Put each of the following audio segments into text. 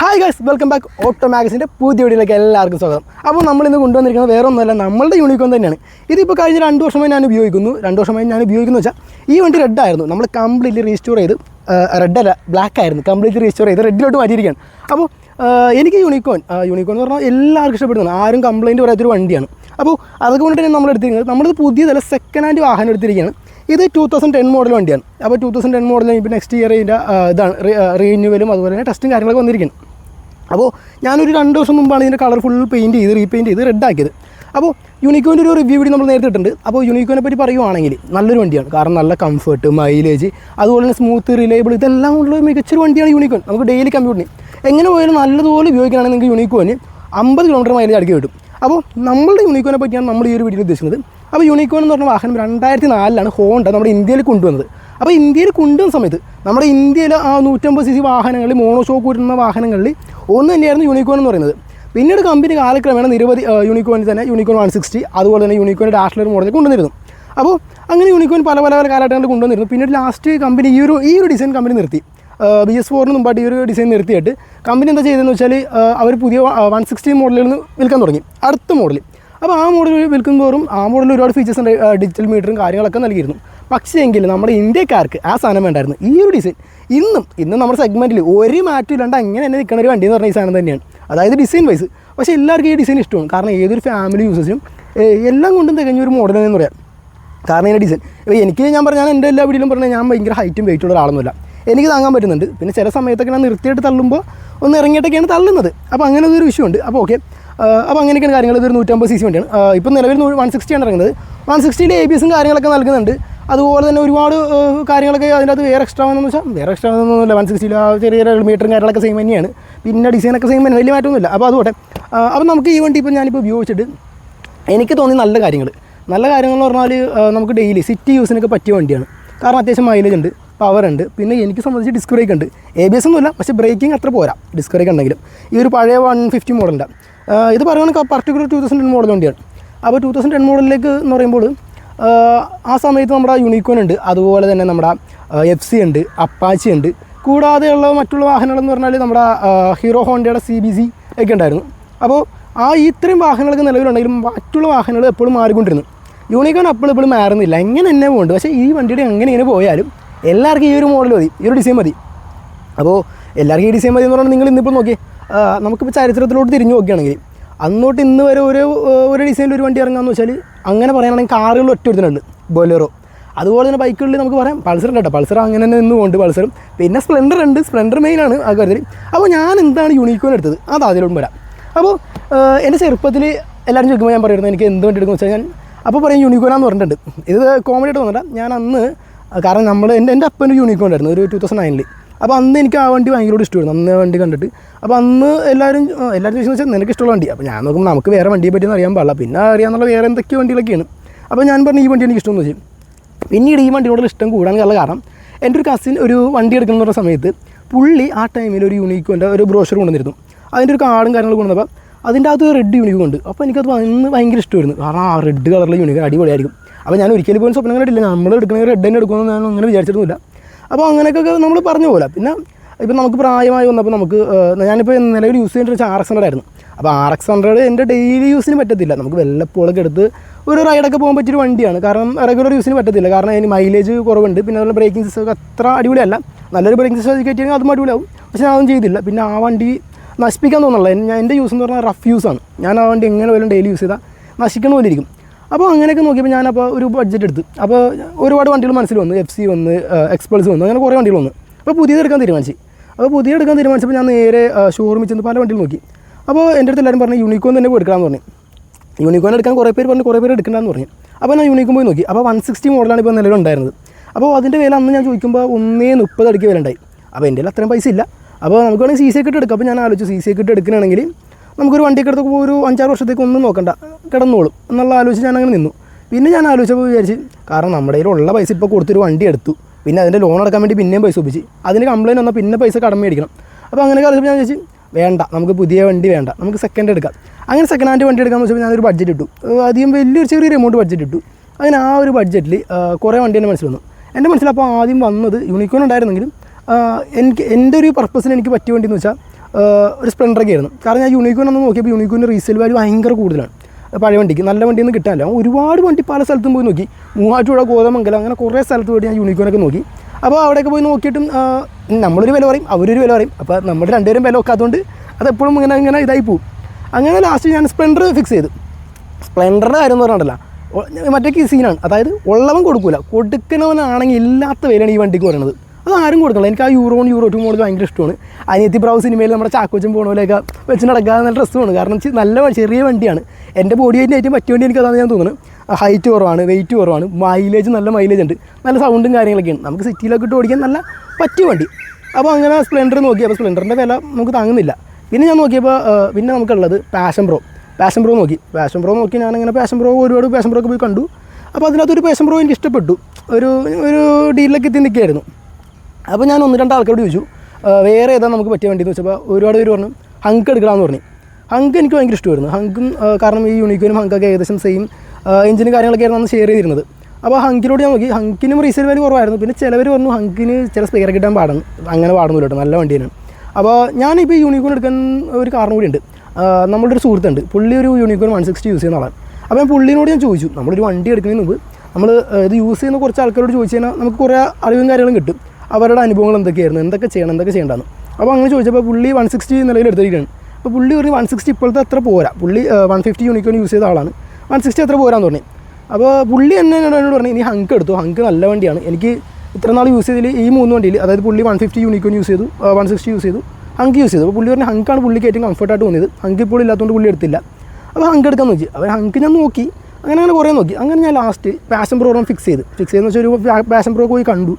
Hi guys welcome back auto മാഗസിന്റെ പുതിയ വീഡിയോയിലേക്ക് എല്ലാവർക്കും സ്വാഗതം. അപ്പോൾ നമ്മൾ ഇന്ന് കൊണ്ടുവന്നിരിക്കുന്നത് വേറെ ഒന്നുമല്ല നമ്മളുടെ യൂണിക്കോൺ തന്നെയാണ്. ഇതിപ്പോൾ കഴിഞ്ഞ രണ്ട് വർഷമായി ഞാൻ ഉപയോഗിക്കുന്നു. രണ്ട് വർഷമായി ഞാൻ ഉപയോഗിക്കുന്നു വെച്ചാൽ ഈ വണ്ടി റെഡ് ആയിരുന്നു. നമ്മൾ കംപ്ലീറ്റ്ലി റീസ്റ്റോർ ചെയ്ത് റെഡ് അല്ല ബ്ലാക്ക് ആയിരുന്നു. കംപ്ലീറ്റ്ലി റീസ്റ്റോർ ചെയ്ത് റെഡിലോട്ട് മാറ്റിയിരിക്കുകയാണ്. അപ്പോൾ എനിക്ക് യൂണിക്കോൺ യൂണിക്കോൺ എന്ന് പറഞ്ഞാൽ എല്ലാവർക്കും ഇഷ്ടപ്പെടുന്നു ആരും കംപ്ലയിന്റ് പറയാത്തൊരു വണ്ടിയാണ്. അപ്പോൾ അതൊക്കെ കൊണ്ടിട്ട് നമ്മൾ എടുത്തിരിക്കുന്നത് നമ്മളിത് പുതിയതല്ല സെക്കൻഡ് ഹാൻഡ് വാഹനം എടുത്തിരിക്കുകയാണ്. ഇത് ടൂ തൗസൻഡ് ടെൻ മോഡൽ വണ്ടിയാണ്. അപ്പോൾ ടൂ തൗസൻഡ് ടെൻ മോഡൽ ഇപ്പോൾ നെക്സ്റ്റ് ഇയർ ഇതിന്റെ ഇതാണ് റീന്യൂവലും അതുപോലെ തന്നെ ടെസ്റ്റും കാര്യങ്ങളൊക്കെ വന്നിരിക്കുന്നു. അപ്പോൾ ഞാനൊരു രണ്ട് ദിവസം മുമ്പാണ് ഇതിന്റെ കളർ ഫുൾ പെയിന്റ് ചെയ്ത് റീപെയിന്റ് ചെയ്ത് റെഡ് ആക്കിയത്. അപ്പോൾ യൂണിക്കോന്റെ ഒരു റിവ്യൂ വീഡിയോ നമ്മൾ നേരത്തെ ഇട്ടിട്ടുണ്ട്. അപ്പോൾ യൂണിക്കോനെ പറ്റി പറയുവാണെങ്കിൽ നല്ലൊരു വണ്ടിയാണ്. കാരണം നല്ല കംഫർട്ട് മൈലേജ് അതുപോലെ തന്നെ സ്മൂത്ത് റിലയബിൾ ഇതെല്ലാം ഉള്ള മികച്ചൊരു വണ്ടിയാണ് യൂണിക്കോൺ നമുക്ക് ഡെയിലി കമ്പ്യൂട്ടറിന് എങ്ങനെ പോയാലും നല്ലതുപോലെ ഉപയോഗിക്കുകയാണെങ്കിൽ നിങ്ങൾക്ക് യൂണിക്കോന് അമ്പത് കിലോമീറ്റർ മൈലേജ് അടക്കി കിട്ടും. അപ്പോൾ നമ്മളുടെ യൂണിക്കോനെ പറ്റിയാണ് നമ്മൾ ഈ ഒരു വീഡിയോ ഉദ്ദേശിക്കുന്നത്. അപ്പോൾ യൂണിക്കോൺ എന്ന് പറഞ്ഞ വാഹനം രണ്ടായിരത്തി നാലിലാണ് ഹോണ്ട നമ്മുടെ ഇന്ത്യയിൽ കൊണ്ടുവന്നത്. അപ്പോൾ ഇന്ത്യയിൽ കൊണ്ടുവന്ന സമയത്ത് നമ്മുടെ ഇന്ത്യയിലെ ആ നൂറ്റമ്പത് സി സി വാഹനങ്ങളിൽ മോണോഷോക്ക് വരുന്ന വാഹനങ്ങളിൽ ഒന്ന് തന്നെയായിരുന്നു യൂണിക്കോൺ എന്ന് പറയുന്നത്. പിന്നീട് കമ്പനി കാലക്രമേണ നിരവധി യൂണിക്കോണിൽ തന്നെ യൂണിക്കോൺ വൺ സിക്സ്റ്റി അതുപോലെ തന്നെ യൂണിക്കോൺ ഡാഷ്ലർ മോഡൽ കൊണ്ടുവന്നിരുന്നു. അപ്പോൾ അങ്ങനെ യൂണിക്കോൺ പല പല പല കാലഘട്ടങ്ങളിൽ കൊണ്ടുവന്നിരുന്നു. പിന്നീട് ലാസ്റ്റ് കമ്പനി ഈ ഒരു ഈ ഒരു ഡിസൈൻ കമ്പനി നിർത്തി. ബി എസ് ഫോറിന് മുമ്പായിട്ട് ഈ ഒരു ഡിസൈൻ നിർത്തിയിട്ട് കമ്പനി എന്താ ചെയ്തതെന്ന് വെച്ചാൽ അവർ പുതിയ വൺ സിക്സ്റ്റി നിന്ന് വിൽക്കാൻ തുടങ്ങി. അടുത്ത മോഡൽ അപ്പോൾ ആ മോഡൽ വിൽക്കുമ്പോഴും ആ മോഡലിൽ ഒരുപാട് ഫീച്ചേഴ്സ് ഉണ്ട് ഡിജിറ്റൽ മീറ്ററും കാര്യങ്ങളൊക്കെ നൽകിയിരുന്നു. പക്ഷേ എങ്കിൽ നമ്മുടെ ഇന്ത്യക്കാർക്ക് ആ സാധനം വേണ്ടായിരുന്നു. ഈ ഒരു ഡിസൈൻ ഇന്നും ഇന്നും നമ്മുടെ സെഗ്മെന്റിൽ ഒരു മാറ്റം ഇല്ലാണ്ട് അങ്ങനെ തന്നെ നിൽക്കുന്ന ഒരു വണ്ടി എന്ന് പറഞ്ഞ ഈ സാധനം തന്നെയാണ്. അതായത് ഡിസൈൻ വൈസ് പക്ഷേ എല്ലാവർക്കും ഈ ഡിസൈൻ ഇഷ്ടമാണ്. കാരണം ഏതൊരു ഫാമിലി യൂസേഴ്സിനും എല്ലാം കൊണ്ടും തികഞ്ഞ ഒരു മോഡൽ എന്ന് പറയാം. കാരണം ഇതിന്റെ ഡിസൈൻ ഇപ്പോൾ എനിക്ക് ഞാൻ പറഞ്ഞാൽ എന്റെ എല്ലാ വീഡിയോയിലും പറഞ്ഞാൽ ഞാൻ ഭയങ്കര ഹൈറ്റും വെയിറ്റുള്ള ഒരാളൊന്നുമില്ല. എനിക്ക് താങ്ങാൻ പറ്റുന്നുണ്ട്. പിന്നെ ചില സമയത്തൊക്കെ ഞാൻ നിർത്തിയിട്ട് തള്ളുമ്പോൾ ഒന്ന് ഇറങ്ങിയിട്ടൊക്കെയാണ് തള്ളുന്നത്. അപ്പോൾ അങ്ങനെ ഒരു വിഷയമുണ്ട് അപ്പോൾ ഓക്കെ അപ്പോൾ അങ്ങനെയൊക്കെയാണ് കാര്യങ്ങൾ. ഇതൊരു നൂറ്റമ്പത് സി സി വണ്ടിയാണ്. ഇപ്പോൾ നിലവിൽ വൺ സിക്സ്റ്റിയാണ് ഇറങ്ങുന്നത്. വൺ സിക്സ്റ്റീന്റെ എ ബി എസും കാര്യങ്ങളൊക്കെ നൽകുന്നുണ്ട്. അതുപോലെ തന്നെ ഒരുപാട് കാര്യങ്ങളൊക്കെ അതിനകത്ത് വേറെ എക്സ്ട്രാ വന്നു വെച്ചാൽ വേറെ എക്സ്ട്രാ വന്നൊന്നുമില്ല വൺ സിക്സ്റ്റിയിൽ ആ ചെറിയ ചെറിയ മീറ്ററും കാര്യങ്ങളൊക്കെ സെയിം തന്നെയാണ്. പിന്നെ ഡിസൈനൊക്കെ സെയിം തന്നെ വലിയ മാറ്റമൊന്നുമില്ല. അപ്പോൾ അതുകൊട്ടെ അപ്പോൾ നമുക്ക് ഈ വണ്ടി ഇപ്പോൾ ഞാനിപ്പോൾ ഉപയോഗിച്ചിട്ട് എനിക്ക് തോന്നി നല്ല കാര്യങ്ങൾ നല്ല കാര്യങ്ങൾ എന്ന് പറഞ്ഞാൽ നമുക്ക് ഡെയിലി സിറ്റി യൂസിനൊക്കെ പറ്റിയ വണ്ടിയാണ്. കാരണം അത്യാവശ്യം മൈലേജ് ഉണ്ട്. പവർ ഉണ്ട്. പിന്നെ എനിക്ക് സംബന്ധിച്ച് ഡിസ്ക് ബ്രേക്ക് ഉണ്ട്. എ ബി എസ് ഒന്നുമില്ല പക്ഷേ ബ്രേക്കിംഗ് അത്ര പോരാ. ഡിസ്ക് ബ്രേക്ക് ഉണ്ടെങ്കിലും. ഈ ഒരു പഴയ വൺ ഫിഫ്റ്റി മോഡലിന്റെ ഇത് പറയുകയാണെങ്കിൽ particular two thousand ten model വണ്ടിയാണ്. അപ്പോൾ ടു തൗസൻഡ് ടെൻ മോഡലിലേക്ക് എന്ന് പറയുമ്പോൾ ആ, സമയത്ത് നമ്മുടെ യൂണിക്കോൺ ഉണ്ട്. അതുപോലെ തന്നെ നമ്മുടെ എഫ് സി ഉണ്ട് അപ്പാച്ചി ഉണ്ട്. കൂടാതെയുള്ള മറ്റുള്ള വാഹനങ്ങളെന്ന് പറഞ്ഞാൽ നമ്മുടെ ഹീറോ ഹോണ്ടയുടെ സി ബി സി ഒക്കെ ഉണ്ടായിരുന്നു. അപ്പോൾ ആ ഇത്രയും വാഹനങ്ങളൊക്കെ നിലവിലുണ്ടെങ്കിലും മറ്റുള്ള വാഹനങ്ങൾ എപ്പോഴും മാറിക്കൊണ്ടിരുന്നു. യൂണിക്കോൺ അപ്പോൾ എപ്പോഴും മാറുന്നില്ല. എങ്ങനെ തന്നെ പോകുന്നുണ്ട് പക്ഷേ ഈ വണ്ടിയുടെ എങ്ങനെ ഇങ്ങനെ പോയാലും എല്ലാവർക്കും ഈ ഒരു മോഡൽ മതി ഈ ഒരു ഡിസൈൻ മതി. അപ്പോൾ എല്ലാവർക്കും ഈ ഡിസൈൻ മതി എന്ന് പറഞ്ഞാൽ നിങ്ങൾ ഇന്നിപ്പോൾ നോക്കി നമുക്കിപ്പോൾ ചരിത്രത്തിലോട്ട് തിരിഞ്ഞു നോക്കുകയാണെങ്കിൽ അന്നോട്ട് ഇന്ന് വരെ ഒരു ഒരു ഡിസൈനിൽ ഒരു വണ്ടി ഇറങ്ങാമെന്ന് വെച്ചാൽ അങ്ങനെ പറയുകയാണെങ്കിൽ കാറുകൾ ഒറ്റ ഒരുത്തനുണ്ട് ബൊലേറോ. അതുപോലെ തന്നെ ബൈക്കുകളിൽ നമുക്ക് പറയാം പൾസർ ഉണ്ട് കേട്ടോ പൾസർ അങ്ങനെ തന്നെ നിന്ന് കൊണ്ട് പൾസറും. പിന്നെ സ്പ്ലെൻഡർ ഉണ്ട് സ്പ്ലെൻഡർ മെയിനാണ് ആ കാര്യത്തിൽ. അപ്പോൾ ഞാൻ എന്താണ് യൂണിക്കോൺ എടുത്തത്? അത് അതിലോട്ട് വരാം. അപ്പോൾ എന്റെ ചെറുപ്പത്തിൽ എല്ലാവരും ചോദിക്കുമ്പോൾ ഞാൻ പറയുന്നത് എനിക്ക് എന്ത് വണ്ടി എടുക്കുമെന്ന് വെച്ചാൽ ഞാൻ അപ്പോൾ പറയും യൂണിക്കോണാന്ന് പറഞ്ഞിട്ടുണ്ട്. ഇത് കോമഡി ആയിട്ട് തോന്നണ്ട ഞാൻ അന്ന് കാരണം നമ്മൾ എന്റെ എന്റെ അപ്പന്റെ യൂണിക്കോൺ ഉണ്ടായിരുന്നു ഒരു ടൂ തൗസൻഡ് നയനിൽ അപ്പോൾ അന്ന് എനിക്ക് ആ വണ്ടി ഭയങ്കര ഇഷ്ടമായിരുന്നു. അന്ന് വണ്ടി കണ്ടിട്ട്. അപ്പോൾ അന്ന് എല്ലാവരും എല്ലാവരും ചോദിച്ചെന്ന് വെച്ചാൽ നിനക്ക് ഇഷ്ടമുള്ള വണ്ടി. അപ്പോൾ ഞാൻ നോക്കുമ്പോൾ നമുക്ക് വേറെ വണ്ടിയെ പറ്റിയൊന്നും അറിയാൻ പാടില്ല. പിന്നെ അറിയാമെന്നുള്ള വേറെ എന്തൊക്കെ വണ്ടികളൊക്കെയാണ്. അപ്പോൾ ഞാൻ പറഞ്ഞു ഈ വണ്ടി എനിക്ക് ഇഷ്ടമെന്ന് വെച്ചു. പിന്നീട് ഈ വണ്ടിയോടുള്ള ഇഷ്ടം കൂടാനുള്ള കാരണം എന്റെ ഒരു കസിൻ ഒരു വണ്ടി എടുക്കുന്ന പറഞ്ഞ സമയത്ത് പുള്ളി ആ ടൈമിൽ ഒരു യൂണിക്കോന്റെ ഒരു ബ്രോഷർ കൊണ്ടുവന്നിരുന്നു. അതിന്റെ ഒരു കാർഡും കാര്യങ്ങളും കൊണ്ടുവന്നപ്പോൾ അതിന്റെ അകത്ത് റെഡ് യൂണിക്കോൺ ഉണ്ട്. അപ്പോൾ എനിക്കത് അന്ന് ഭയങ്കര ഇഷ്ടമായിരുന്നു. കാരണം ആ റെഡ് കളറിലെ യൂണിക്കോൺ അടിപൊളിയായിരിക്കും. അപ്പോൾ ഞാൻ ഒരിക്കലും പോലും സ്വപ്നം കണ്ടിട്ടില്ല. നമ്മൾ എടുക്കണ റെഡ് തന്നെ എടുക്കുമെന്ന് ഞാൻ അങ്ങനെ വിചാരിച്ചിരുന്നില്ല അപ്പോൾ അങ്ങനെയൊക്കെ നമ്മൾ പറഞ്ഞു പോലെ. പിന്നെ ഇപ്പം നമുക്ക് പ്രായമായി വന്നപ്പോൾ നമുക്ക് ഞാനിപ്പോൾ നിലവിൽ യൂസ് ചെയ്യേണ്ട വെച്ചാൽ ആർ എക്സ് ഹൺഡ്രഡ് ആയിരുന്നു. അപ്പോൾ ആർ എക്സ് ഹൺഡ്രഡ് എന്റെ ഡെയിലി യൂസിന് പറ്റത്തില്ല. നമുക്ക് വല്ലപ്പോഴൊക്കെ എടുത്ത് ഒരു റൈഡൊക്കെ പോകാൻ പറ്റിയൊരു വണ്ടിയാണ്. കാരണം റെഗുലർ യൂസിന് പറ്റത്തില്ല. കാരണം അതിന് മൈലേജ് കുറവുണ്ട്. പിന്നെ അതുപോലെ ബ്രേക്കിംഗ് സിസ്റ്റം അത്ര അടിപൊളിയല്ല. നല്ലൊരു ബ്രേക്കിംഗ് സിസ്റ്റം കയറ്റിയെങ്കിൽ അതും അടിപൊളിയാവും. പക്ഷേ ഞാൻ അതൊന്നും ചെയ്തില്ല. പിന്നെ ആ വണ്ടി നശിപ്പിക്കാൻ തോന്നുന്നില്ല ഞാൻ എന്റെ യൂസ് എന്ന് പറഞ്ഞാൽ റഫ് യൂസാണ് ഞാൻ ആ വണ്ടി എങ്ങനെ പോലും ഡെയിലി യൂസ് ചെയ്താൽ നശിക്കണ പോലെ ഇരിക്കും. അപ്പോൾ അങ്ങനെയൊക്കെ നോക്കിയപ്പോൾ ഞാനപ്പോൾ ഒരു ബഡ്ജറ്റ് എടുത്ത്. അപ്പോൾ ഒരുപാട് വണ്ടികൾ മനസ്സിൽ വന്നു. എഫ് സി വന്ന് എക്സ്പൾസ് വന്നു അങ്ങനെ കുറേ വണ്ടികൾ വന്നു. അപ്പോൾ പുതിയത് എടുക്കാൻ തീരുമാനിച്ചു. അപ്പോൾ പുതിയ എടുക്കാൻ തീരുമാനിച്ചപ്പോൾ ഞാൻ നേരെ ഷോറൂമിൽ ചെന്ന് പല വണ്ടികൾ നോക്കി. അപ്പോൾ എന്റെ അടുത്ത് എല്ലാവരും പറഞ്ഞു യൂണിക്കോൺ തന്നെ എടുക്കാമെന്ന് പറഞ്ഞു. യൂണിക്കോൺ എടുക്കാൻ കുറേ പേര് പറഞ്ഞു കുറേ പേര് എടുക്കണ്ടെന്ന് പറഞ്ഞു. അപ്പോൾ ഞാൻ യൂണിക്കോൺ പോയി നോക്കി. അപ്പോൾ വൺ സിക്സ്റ്റി മോഡലാണ് ഇപ്പോൾ നിലവിലുണ്ടായിരുന്നത് അപ്പോൾ അതിന്റെ വില അന്ന് ഞാൻ ചോദിക്കുമ്പോൾ ഒന്നേ മുപ്പത് അടിക്ക് വില ഉണ്ടായി അപ്പോൾ എന്റെ കയ്യിൽ അത്രയും പൈസ ഇല്ല. അപ്പോൾ നമുക്ക് വേണമെങ്കിൽ സി സി ഒക്കെ എടുക്കാം. അപ്പോൾ ഞാൻ ആലോചിച്ചു സി സി ഒക്കെ എടുക്കണമെങ്കിൽ നമുക്കൊരു വണ്ടിയൊക്കെ എടുത്ത് ഒരു അഞ്ചാറ് വർഷത്തേക്ക് ഒന്നും നോക്കണ്ട. കിടന്നോളും. എന്നുള്ള ആലോചിച്ച് ഞാൻ അങ്ങനെ നിന്നു. പിന്നെ ഞാൻ ആലോചിച്ചപ്പോൾ വിചാരിച്ച് കാരണം നമ്മുടെ കയ്യിലുള്ള പൈസ ഇപ്പോൾ കൊടുത്തൊരു വണ്ടി എടുത്തു. പിന്നെ അതിന്റെ ലോൺ അടക്കാൻ വേണ്ടി പിന്നെയും പൈസ ഒപ്പിച്ച്. അതിന് കംപ്ലയിന്റ് വന്നാൽ പിന്നെ പൈസ കടം മേടിക്കണം അപ്പോൾ അങ്ങനെ ആലോചിച്ചപ്പോൾ ഞാൻ ചോദിച്ചു വേണ്ട നമുക്ക് പുതിയ വണ്ടി വേണ്ട നമുക്ക് സെക്കൻഡ് എടുക്കാം. അങ്ങനെ സെക്കൻഡ് ഹാൻഡ് വണ്ടി എടുക്കാൻ വെച്ചപ്പോൾ ഞാനൊരു ബഡ്ജറ്റ് ഇട്ടു. അധികം വലിയൊരു ചെറിയൊരു എമൗണ്ട് ബഡ്ജറ്റ് ഇട്ടു. അങ്ങനെ ആ ഒരു ബഡ്ജറ്റിൽ കുറേ വണ്ടി എന്റെ മനസ്സിൽ വന്നു. എന്റെ മനസ്സിൽ അപ്പോൾ ആദ്യം വന്നത് യൂണിക്കോൺ ഉണ്ടായിരുന്നെങ്കിലും എനിക്ക് എന്റെ ഒരു പർപ്പസിന് എനിക്ക് പറ്റിയ വണ്ടി എന്ന് വെച്ചാൽ ഒരു സ്പ്ലെൻഡറൊക്കെ ആയിരുന്നു. കാരണം ഞാൻ യൂണിക്കോൺ ഒന്ന് നോക്കിയപ്പോൾ യൂണിക്കോണിന്റെ റീസെയിൽ വാല്യൂ ഭയങ്കര കൂടുതലാണ്. പഴയ വണ്ടിക്ക്. നല്ല വണ്ടിയൊന്നും കിട്ടാനില്ല. ഒരുപാട് വണ്ടി പല സ്ഥലത്തും പോയി നോക്കി. മൂവാറ്റുപുഴ കോതമംഗലം അങ്ങനെ കുറേ സ്ഥലത്ത് പോയി ഞാൻ യൂണിക്കോണൊക്കെ നോക്കി അപ്പോൾ അവിടെയൊക്കെ പോയി നോക്കിയിട്ടും നമ്മളൊരു വില പറയും അവരൊരു വില പറയും. അപ്പോൾ നമ്മൾ രണ്ടുപേരും വില വെക്കാത്തതുകൊണ്ട് അതെപ്പോഴും ഇങ്ങനെ ഇങ്ങനെ ഇതായി പോകും അങ്ങനെ ലാസ്റ്റ് ഞാൻ സ്പ്ലെൻഡർ ഫിക്സ് ചെയ്തു. സ്പ്ലെൻഡറിന്റെ കാര്യം എന്ന് പറഞ്ഞിട്ടല്ല. മറ്റേ സീനാണ് അതായത് ഉള്ളവൻ കൊടുക്കൂല. കൊടുക്കുന്നവനാണെങ്കിൽ ഇല്ലാത്ത വിലയാണ് ഈ വണ്ടിക്ക് പറയുന്നത് അത് ആരും എനിക്ക് ആ യൂറോൺ യൂറോ ടു മോഡൽ ഭയങ്കര ഇഷ്ടമാണ്. അനിയത്തി ബ്രൗ സിനിമയിൽ നമ്മുടെ ചാക്കോച്ചൻ പോണ പോലെയൊക്കെ വെച്ച് നടക്കാൻ നല്ല ഡ്രസ്സുമാണ് കാരണം നല്ല ചെറിയ വണ്ടിയാണ്. എന്റെ ബോഡി വെയിറ്റിന് ഏറ്റവും പറ്റിയ വണ്ടി എനിക്ക് അതാണ് ഞാൻ തോന്നുന്നത്. ഹൈറ്റ് കുറവാണ് വെയിറ്റ് കുറവാണ്. മൈലേജ് നല്ല മൈലേജ് ഉണ്ട്. നല്ല സൗണ്ടും കാര്യങ്ങളൊക്കെയാണ്. നമുക്ക് സിറ്റിയിലൊക്കെ ഇട്ട് ഓടിക്കാൻ നല്ല പറ്റിയ വണ്ടി. അപ്പോൾ അങ്ങനെ സ്പ്ലെൻഡർ നോക്കി. അപ്പോൾ സ്പ്ലെൻഡറിന്റെ വില നമുക്ക് താങ്ങുന്നില്ല. പിന്നെ ഞാൻ നോക്കിയപ്പോൾ പിന്നെ നമുക്കുള്ളത് പാഷൻ പ്രോ പാഷൻ പ്രോ നോക്കി. പാഷൻ പ്രോ നോക്കി ഞാൻ അങ്ങനെ പാഷൻ പ്രോ ഒരുപാട് പാഷൻ പ്രോ ഒക്കെ പോയി കണ്ടു. അപ്പോൾ അതിനകത്തൊരു പാഷൻ പ്രോ എനിക്ക് ഇഷ്ടപ്പെട്ടു. ഒരു ഒരു ഡീലിലൊക്കെ എത്തി നിൽക്കുകയായിരുന്നു. അപ്പോൾ ഞാൻ ഒന്ന് രണ്ട് ആൾക്കാരോട് ചോദിച്ചു വേറെ ഏതാ നമുക്ക് പറ്റിയ വണ്ടി? എന്ന് വെച്ചപ്പോൾ ഒരുപാട് പേര് പറഞ്ഞു ഹങ്ക് എടുക്കണമെന്ന് പറഞ്ഞു. ഹങ്ക് എനിക്ക് ഭയങ്കര ഇഷ്ടമായിരുന്നു. ഹങ്കും കാരണം ഈ യൂണിക്കോനും ഹങ്കൊക്കെ ഏകദേശം സെയിം എഞ്ചിനും കാര്യങ്ങളൊക്കെ ആയിരുന്നു അന്ന് ഷെയർ ചെയ്തിരുന്നത്. അപ്പോൾ ഹങ്കിനോട് ഞാൻ നോക്കി ഹങ്കിനും റീസെയിൽ വാല്യൂ കുറവായിരുന്നു. പിന്നെ ചിലവർ പറഞ്ഞു ഹങ്കിന് ചില സ്പെയർ കിട്ടാൻ പാടുന്നു അങ്ങനെ പാടുന്നില്ല കേട്ടോ നല്ല വണ്ടി തന്നെ അപ്പോൾ ഞാനിപ്പോൾ യൂണിക്കോൺ എടുക്കാൻ ഒരു കാരണം ഉണ്ട്. നമ്മളുടെ ഒരു സുഹൃത്തുണ്ട്. പുള്ളി ഒരു യൂണിക്കോൺ വൺ സിക്സ്റ്റി യൂസ് ചെയ്യുന്ന ആളാണ്. അപ്പോൾ ഞാൻ പുള്ളിനോട് ഞാൻ ചോദിച്ചു നമ്മളൊരു വണ്ടി എടുക്കുന്നതിന് മുമ്പ് നമ്മൾ ഇത് യൂസ് ചെയ്യുന്ന കുറച്ച് ആൾക്കാരോട് ചോദിച്ചു കഴിഞ്ഞാൽ നമുക്ക് കുറേ അറിവും കാര്യങ്ങളും കിട്ടും. അവരുടെ അനുഭവങ്ങൾ എന്തൊക്കെയായിരുന്നു? എന്തൊക്കെ ചെയ്യണം? എന്തൊക്കെ ചെയ്യേണ്ടതെന്ന് അപ്പോൾ അങ്ങനെ ചോദിച്ചപ്പോൾ പുള്ളി വൺ സിക്സ്റ്റി നിലയിൽ എടുത്തിരിക്കുകയാണ്. അപ്പോൾ പുള്ളി ഒരു വൺ സിക്സ്റ്റി ഇപ്പോഴത്തെ അത്ര പോരാ. പുള്ളി വൺ ഫിഫ്റ്റി യൂണിക്കോൺ യൂസ് ചെയ്ത ആളാണ്. വൺ സിക്സ്റ്റി അത്ര പോരാന്ന് പറഞ്ഞു. അപ്പോൾ പുള്ളി എന്നെ എന്നോട് പറഞ്ഞു ഇനി ഹങ്ക് എടുത്തു? ഹങ്ക് നല്ല വണ്ടിയാണ്. എനിക്ക് ഇത്ര നാൾ യൂസ് ചെയ്തതിൽ ഈ മൂന്ന് വണ്ടിയിൽ അതായത് പുള്ളി വൺ ഫിഫ്റ്റി യൂണിക്കോൺ യൂസ് ചെയ്തു വൺ സിക്സ്റ്റി യൂസ് ചെയ്തു ഹങ്ക് യൂസ് ചെയ്തു. അപ്പോൾ പുള്ളി പറഞ്ഞ ഹങ്കാണ് പുള്ളിക്ക് ഏറ്റവും കംഫർട്ടായിട്ട് തോന്നിയത്. ഹങ്ക് ഇപ്പോൾ ഇല്ലാത്തതുകൊണ്ട് പുള്ളി എടുത്തില്ല. അപ്പോൾ ഹങ്ക് എടുക്കാൻ നോക്കി അവർ ഹങ്ക് ഞാൻ നോക്കി. അങ്ങനെ അങ്ങനെ കുറേ നോക്കി. അങ്ങനെ ഞാൻ ലാസ്റ്റ് പാഷൻ പ്രോഗ്രാം ഫിക്സ് ചെയ്ത്. ഫിക്സ് ചെയ്തെന്ന് വെച്ചാൽ ഒരു പാഷൻ പ്രോ പോയി കണ്ടു.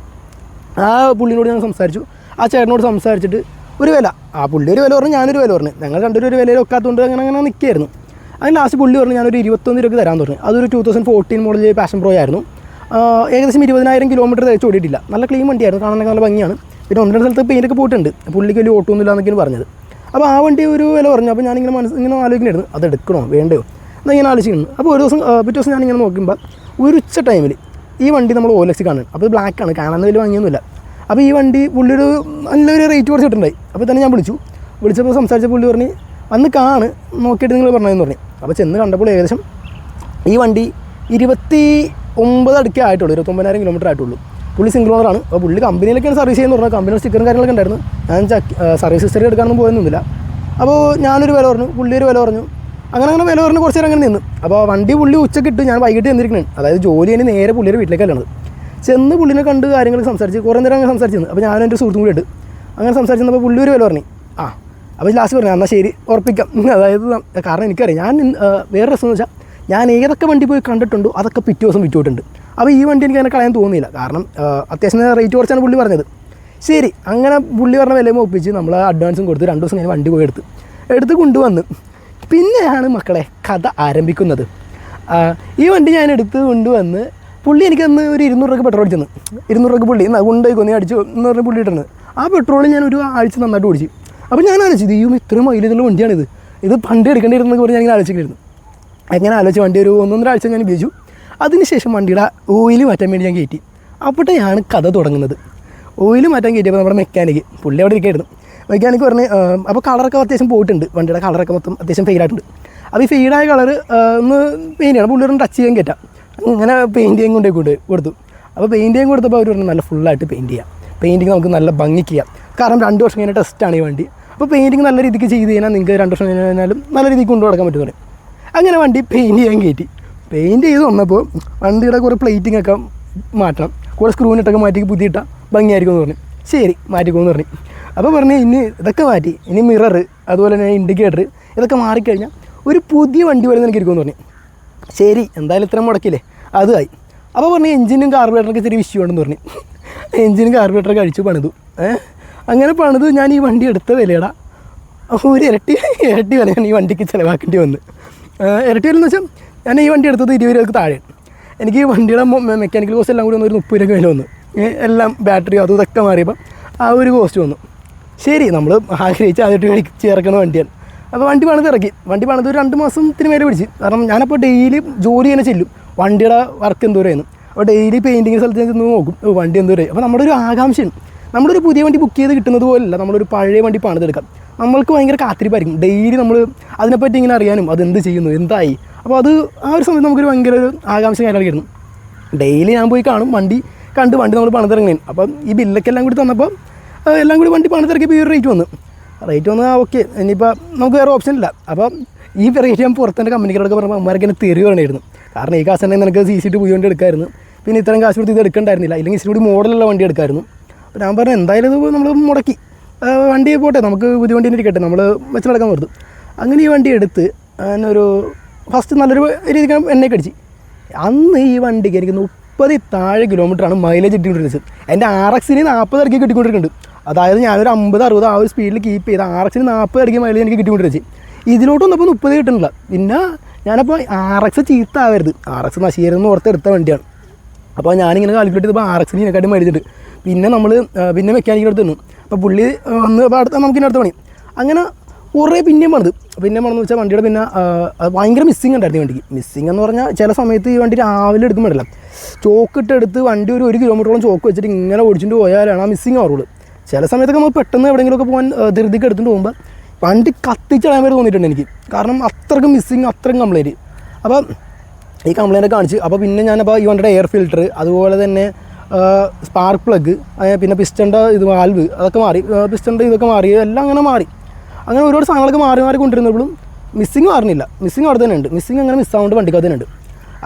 ആ പുള്ളിനോട് ഞാൻ സംസാരിച്ചു. ആ ചേട്ടനോട് സംസാരിച്ചിട്ട് ഒരു വില. ആ പുള്ളി ഒരു വില പറഞ്ഞു ഞാനൊരു വില പറഞ്ഞു. ഞങ്ങൾ രണ്ടുപേരും ഒരു വിലയിൽ ഒക്കാത്തതുകൊണ്ട് അങ്ങനെ അങ്ങനെ നിൽക്കുകയായിരുന്നു. അതിന് ലാസ്റ്റ് പുള്ളി പറഞ്ഞു ഞാനൊരു ഇരുപത്തൊന്ന് രൂപയ്ക്ക് തരാൻ തുടങ്ങി അതൊരു two thousand fourteen model Passion Pro ആയിരുന്നു. ഏകദേശം ഇരുപതിനായിരം കിലോമീറ്റർ തേച്ച് ഓടിയിട്ടില്ല. നല്ല ക്ലീൻ വണ്ടിയായിരുന്നു കാണാനൊക്കെ നല്ല ഭംഗിയാണ്. പിന്നെ ഒന്ന് രണ്ട് സ്ഥലത്ത് പെയിന്റൊക്കെ പോയിട്ടുണ്ട്. പുള്ളിക്ക് വലിയ ഓട്ടമൊന്നുമില്ല എന്നൊക്കെയാണ് പറഞ്ഞത്. അപ്പോൾ ആ വണ്ടി ഒരു വില പറഞ്ഞു. അപ്പോൾ ഞാനിങ്ങനെ മനസ്സ് ഇങ്ങനെ ആലോചിക്കണായിരുന്നു അത് എടുക്കണോ? വേണ്ടയോ? എന്നാൽ ഇങ്ങനെ ആലോചിക്കുന്നു. അപ്പോൾ ഒരു ദിവസം പിറ്റേ ദിവസം ഞാനിങ്ങനെ നോക്കുമ്പോൾ ഒരു ഉച്ച ടൈമിൽ ഈ വണ്ടി നമ്മൾ ഓലക്സി കാണുന്നത് അപ്പോൾ ബ്ലാക്ക് ആണ്. കാണാൻ വലിയ വാങ്ങിയൊന്നുമില്ല അപ്പോൾ ഈ വണ്ടി പുള്ളിയൊരു നല്ലൊരു റേറ്റ് കുറച്ചിട്ടുണ്ടായി അപ്പോൾ തന്നെ ഞാൻ വിളിച്ചു. വിളിച്ചപ്പോൾ സംസാരിച്ച പുള്ളി പറഞ്ഞ് അന്ന് കാണ്. നോക്കിയിട്ട് നിങ്ങൾ പറഞ്ഞതെന്ന് പറഞ്ഞു. അപ്പോൾ ചെന്ന് കണ്ടപ്പോൾ ഏകദേശം ഈ വണ്ടി ഇരുപത്തി ഒമ്പത് അടുക്കേ ആയിട്ടുള്ളൂ. ഇരുപത്തൊമ്പതിനായിരം കിലോമീറ്റർ ആയിട്ടുള്ളൂ. പുള്ളി സിംഗിൾ ഓണറാണ് അപ്പോൾ പുള്ളി കമ്പനിയിലൊക്കെയാണ് സർവീസ് ചെയ്യുന്നത് പറഞ്ഞാൽ കമ്പനിയുടെ സ്റ്റിക്കറും കാര്യങ്ങളൊക്കെ ഉണ്ടായിരുന്നു. ഞാൻ സർവീസ് ഹിസ്റ്ററി എടുക്കാനൊന്നും പോയൊന്നുമില്ല. അപ്പോൾ ഞാനൊരു വില പറഞ്ഞു. പുള്ളി ഒരു വില പറഞ്ഞു. അങ്ങനെ അങ്ങനെ വില പറഞ്ഞ് കുറച്ച് നേരം അങ്ങനെ നിന്ന്. അപ്പോൾ വണ്ടി പുള്ളി ഉച്ചയ്ക്ക് ഇട്ട് ഞാൻ വൈകിട്ട് ചെന്നിരിക്കുന്നത് അതായത് ജോലി കഴിഞ്ഞ് നേരെ പുള്ളിയുടെ വീട്ടിലേക്കല്ലാണ് ചെന്ന് പുള്ളിനെ കണ്ട് കാര്യങ്ങൾ സംസാരിച്ച് കുറേ നേരം അങ്ങനെ സംസാരിച്ചു നിന്ന്. അപ്പോൾ ഞാൻ എന്റെ സുഹൃത്തും കൂടി ഉണ്ട് അങ്ങനെ സംസാരിച്ചപ്പോൾ പുള്ളി ഒരു വില പറഞ്ഞു. ആ അപ്പോൾ ലാസ്റ്റ് പറഞ്ഞു എന്നാൽ ശരി ഉറപ്പിക്കാം. അതായത് കാരണം എനിക്കറിയാം ഞാൻ വേറെ രസം എന്ന് വെച്ചാൽ ഞാൻ ഏതൊക്കെ വണ്ടി പോയി കണ്ടിട്ടുണ്ടോ അതൊക്കെ പിറ്റേ ദിവസം വിറ്റുപോയിട്ടുണ്ട് അപ്പോൾ ഈ വണ്ടി എനിക്ക് അങ്ങനെ കളയാൻ തോന്നിയില്ല കാരണം അത്യാവശ്യം റേറ്റ് കുറച്ചാണ് പുള്ളി പറഞ്ഞത്. ശരി അങ്ങനെ പുള്ളി പറഞ്ഞ വിലയും ഒപ്പിച്ച് നമ്മൾ അഡ്വാൻസും കൊടുത്ത് രണ്ട് ദിവസം കഴിഞ്ഞ് വണ്ടി പോയി എടുത്ത്. എടുത്ത് കൊണ്ടുവന്ന് പിന്നെയാണ് മക്കളെ കഥ ആരംഭിക്കുന്നത്. ഈ വണ്ടി ഞാൻ എടുത്ത് കൊണ്ടുവന്ന് പുള്ളി എനിക്കന്ന് ഒരു ഇരുന്നൂറ് രൂപ പെട്രോൾ അടിച്ചെന്ന് ഇരുന്നൂറ് രൂപ പുള്ളി കൊണ്ടുപോയി കൊന്നി അടിച്ചു എന്ന് പറഞ്ഞ പുള്ളി ഇട്ടുണ്ട് ആ പെട്രോൾ ഞാൻ ഒരു ആഴ്ച നന്നായിട്ട് ഓടിച്ചു. അപ്പോൾ ഞാൻ ആലോചിച്ചു ദൈവം ഇത്രയും മൈലേജുള്ള വണ്ടിയാണിത്. ഇത് പണ്ട് എടുക്കേണ്ടിയിരുന്നെന്ന് പറഞ്ഞ് ഞാൻ ഇങ്ങനെ ആലോചിക്കുമായിരുന്നു അങ്ങനെ ആലോചിച്ച് വണ്ടി ഒരു ഒന്നൊന്നര ആഴ്ച ഞാൻ ഉപയോഗിച്ചു. അതിനുശേഷം വണ്ടിയുടെ ഓയിൽ മാറ്റാൻ വേണ്ടി ഞാൻ കയറ്റി. അപ്പോഴത്തെയാണ് കഥ തുടങ്ങുന്നത്. ഓയിൽ മാറ്റാൻ കയറ്റിയപ്പോൾ നമ്മുടെ മെക്കാനിക് പുള്ളി അവിടെ ഇരിക്കുകയായിരുന്നു. മെക്കാനിക്ക് പറഞ്ഞ് അപ്പോൾ കളറൊക്കെ അത്യാവശ്യം പോയിട്ടുണ്ട്. വണ്ടിയുടെ കളറൊക്കെ മൊത്തം അത്യാവശ്യം ഫെയിലായിട്ടുണ്ട് അപ്പോൾ ഈ ഫെയിലായ കളർ ഒന്ന് പെയിന്റ് ചെയ്യണം. പുള്ളി ടച്ച് ചെയ്യാൻ കയറ്റാം ഇങ്ങനെ പെയിന്റ് ചെയ്യാൻ കൊണ്ടേ കൊണ്ട് കൊടുത്തു. അപ്പോൾ പെയിന്റ് ചെയ്യാൻ കൊടുത്തപ്പോൾ അവർ പറഞ്ഞു നല്ല ഫുള്ളായിട്ട് പെയിന്റ് ചെയ്യാം. പെയിന്റിങ് നമുക്ക് നല്ല ഭംഗിക്ക് ചെയ്യാം. കാരണം രണ്ട് വർഷം കഴിഞ്ഞ ടെസ്റ്റാണ് ഈ വണ്ടി. അപ്പോൾ പെയിന്റിങ് നല്ല രീതിക്ക് ചെയ്ത് കഴിഞ്ഞാൽ നിങ്ങൾക്ക് രണ്ട് വർഷം കഴിഞ്ഞാലും നല്ല രീതിക്ക് കൊണ്ടു നടക്കാൻ അങ്ങനെ വണ്ടി പെയിന്റ് ചെയ്യാൻ കയറ്റി പെയിന്റ് ചെയ്ത് വന്നപ്പോൾ വണ്ടിയുടെ കുറേ പ്ലേറ്റിംഗ് ഒക്കെ മാറ്റണം. കുറേ സ്ക്രൂവിനിട്ടൊക്കെ മാറ്റി പുതിയിട്ട ഭംഗിയായിരിക്കും എന്ന് പറഞ്ഞു. ശരി മാറ്റിക്കോന്ന് പറഞ്ഞു. അപ്പോൾ പറഞ്ഞു ഇനി ഇതൊക്കെ മാറ്റി. ഇനി മിറർ അതുപോലെ തന്നെ ഇൻഡിക്കേറ്റർ ഇതൊക്കെ മാറിക്കഴിഞ്ഞാൽ ഒരു പുതിയ വണ്ടി വരുന്ന എനിക്ക് ഇരിക്കുമെന്ന് പറഞ്ഞു. ശരി എന്തായാലും ഇത്രയും മുടക്കില്ലേ അതായി അപ്പോൾ പറഞ്ഞു എഞ്ചിനും കാർബറേറ്ററൊക്കെ ഇത്തിരി വിഷയം ഉണ്ടെന്ന് പറഞ്ഞു. എഞ്ചിനും കാർബറേറ്ററൊക്കെ അഴിച്ചു പണിതു. അങ്ങനെ പണിത് ഞാൻ ഈ വണ്ടി എടുത്ത വിലയടാ. ഒരു ഇരട്ടി ഇരട്ടി വില ഞാൻ ഈ വണ്ടിക്ക് ചിലവാക്കേണ്ടി വന്നു. ഇരട്ടി വില എന്ന് വെച്ചാൽ ഞാൻ ഈ വണ്ടി എടുത്തത് ഇരുപത് രൂപക്ക് താഴെയാണ് എനിക്ക് ഈ വണ്ടിയുടെ മെക്കാനിക്കൽ കോസ്റ്റ് എല്ലാം കൂടി ഒന്ന് ഒരു മുപ്പത് രൂപ വില വന്നു. എല്ലാം ബാറ്ററി അതും ഇതൊക്കെ മാറിയപ്പോൾ ആ ഒരു കോസ്റ്റ് വന്നു. ശരി നമ്മൾ ആഗ്രഹിച്ച് ആദ്യമായിട്ട് മേടിച്ച് ഇറക്കുന്ന വണ്ടിയാണ്. അപ്പോൾ വണ്ടി പണിത് ഇറക്കി. വണ്ടി പണിത് ഒരു രണ്ട് മാസത്തിന് മേലെ പിടിച്ച്. കാരണം ഞാനപ്പോൾ ഡെയിലി ജോലി തന്നെ ചെല്ലും. വണ്ടിയുടെ വർക്ക് എന്തോരായിരുന്നു. അപ്പോൾ ഡെയിലി പെയിന്റിങ് സ്ഥലത്ത് ഞാൻ ചെന്ന് നോക്കും. വണ്ടി എന്തോരായി. അപ്പോൾ നമ്മുടെ ഒരു ആകാംക്ഷയാണ് നമ്മളൊരു പുതിയ വണ്ടി ബുക്ക് ചെയ്ത് കിട്ടുന്നത് പോലല്ല നമ്മളൊരു പഴയ വണ്ടി പണിതെടുക്കാം. നമ്മൾക്ക് ഭയങ്കര കാത്തിരിപ്പായിരിക്കും. ഡെയിലി നമ്മൾ അതിനെപ്പറ്റി ഇങ്ങനെ അറിയാനും അത് എന്ത് ചെയ്യുന്നു എന്തായി. അപ്പോൾ അത് ആ ഒരു സമയത്ത് നമുക്കൊരു ഭയങ്കര ഒരു ആകാംക്ഷ കാര്യമായിരുന്നു ഡെയിലി ഞാൻ പോയി കാണും വണ്ടി കണ്ട് വണ്ടി നമ്മൾ പണിതിറങ്ങി അപ്പം ഈ ബില്ലൊക്കെ എല്ലാം കൂടി തന്നപ്പോൾ എല്ലാം കൂടി വണ്ടി പണിതിറക്കിയപ്പോൾ ഈ ഒരു റേറ്റ് വന്നു. റേറ്റ് വന്നാൽ ഓക്കെ ഇനിയിപ്പോൾ നമുക്ക് വേറെ ഓപ്ഷൻ ഇല്ല. അപ്പോൾ ഈ റേറ്റ് ഞാൻ പുറത്തെ കമ്പനികളൊക്കെ പറഞ്ഞപ്പോൾ അമ്മമാർക്ക് എന്നെ തെറി പറയണമായിരുന്നു കാരണം ഈ കാശ് തന്നെ നിനക്ക് സി സി ടി പോയി കൊണ്ട് എടുക്കായിരുന്നു. പിന്നെ ഇത്രയും കാശ് കൊടുത്ത് ഇത് എടുക്കണ്ടായിരുന്നില്ല. അല്ലെങ്കിൽ ഇച്ചിരി കൂടി മോഡലുള്ള വണ്ടി എടുക്കായിരുന്നു. അപ്പോൾ ഞാൻ പറഞ്ഞു എന്തായാലും ഇത് നമ്മൾ മുടക്കി. വണ്ടി പോട്ടെ നമുക്ക് പുതിയ വണ്ടി ഇരിക്കട്ടെ. നമ്മൾ വെച്ച് നടക്കാൻ വെറുതെ. അങ്ങനെ ഈ വണ്ടി എടുത്ത് ഒരു ഫസ്റ്റ് നല്ലൊരു രീതിക്ക് എണ്ണ കടിച്ച് അന്ന് ഈ വണ്ടിക്ക് എനിക്ക് മുപ്പത് താഴെ കിലോമീറ്ററാണ് മൈലേജ് കിട്ടിക്കൊണ്ടിരുന്നത്. എന്റെ ആർ എക്സിന് നാൽപ്പത് ഇറക്കി കിട്ടിക്കൊണ്ടിരിക്കുന്നുണ്ട്. അതായത് ഞാനൊരു അമ്പത് അറുപത് ആ ഒരു സ്പീഡിൽ കീപ്പ് ചെയ്ത് ആർ എക്സിന് നാൽപ്പത് അടിക്കുന്ന മൈലേജ് എനിക്ക് കിട്ടിക്കൊണ്ടിരിച്ചു. ഇതിലോട്ട് വന്നപ്പോൾ മുപ്പത് കിട്ടുന്നില്ല. പിന്നെ ഞാനപ്പോൾ ആർ എക്സ് ചീത്ത ആവരുത്. ആർ എക്സ് നശീകരണം ഓർത്ത് എടുത്ത വണ്ടിയാണ്. അപ്പോൾ ഞാനിങ്ങനെ കാൽക്കുലേറ്റ് ചെയ്തപ്പോൾ ആർ എക്സിന് ഇതിനെക്കാട്ടി മേടിച്ചിട്ട് പിന്നെ നമ്മൾ പിന്നെ മെക്കാനിക്കിന്റെ അടുത്ത് അപ്പോൾ പുള്ളി വന്ന് അപ്പോൾ അടുത്ത നമുക്ക് അടുത്ത് പണി. അങ്ങനെ കുറേ പിന്നെയും പണിത് പിന്നെ പണിന്ന് വെച്ചാൽ വണ്ടിയുടെ പിന്നെ ഭയങ്കര മിസ്സിങ് ഉണ്ടായിരുന്നു വണ്ടിക്ക്. മിസ്സിങ് എന്ന് പറഞ്ഞാൽ ചില സമയത്ത് ഈ വണ്ടി രാവിലെ എടുക്കുമ്പോഴല്ല ചോക്ക് ഇട്ട് എടുത്ത് വണ്ടി ഒരു ഒരു കിലോമീറ്ററോളം ചോക്ക് വെച്ചിട്ട് ഇങ്ങനെ ഓടിച്ചിട്ട് പോയാലാണ് ആ മിസ്സിങ് ആവുള്ളൂ. ചില സമയത്തൊക്കെ നമ്മൾ പെട്ടെന്ന് എവിടെയെങ്കിലുമൊക്കെ പോകാൻ ധൃതിക്ക് എടുത്തുകൊണ്ട് പോകുമ്പോൾ വണ്ടി കത്തിച്ചളയാൻ വരെ തോന്നിയിട്ടുണ്ട് എനിക്ക്. കാരണം അത്രയ്ക്ക് മിസ്സിങ് അത്രയും കംപ്ലൈന്റ് അപ്പം ഈ കംപ്ലൈന്റ് കാണിച്ച് അപ്പോൾ പിന്നെ ഞാനപ്പോൾ ഈ വണ്ടിയുടെ എയർ ഫിൽറ്റർ അതുപോലെ തന്നെ സ്പാർക്ക് പ്ലഗ് പിന്നെ പിസ്റ്റന്റെ ഇത് വാൽവ് അതൊക്കെ മാറി പിസ്റ്റന്റെ ഇതൊക്കെ മാറി എല്ലാം അങ്ങനെ മാറി. അങ്ങനെ ഒരുപാട് സാധനങ്ങളൊക്കെ മാറി മാറി കൊണ്ടിരുന്നപ്പോഴും മിസ്സിങ് മാറുന്നില്ല. മിസ്സിങ് അവിടെ തന്നെ ഉണ്ട്. മിസ്സിങ് അങ്ങനെ മിസ്സാവുകൊണ്ട് വണ്ടിക്കകത്ത് തന്നെ ഉണ്ട്.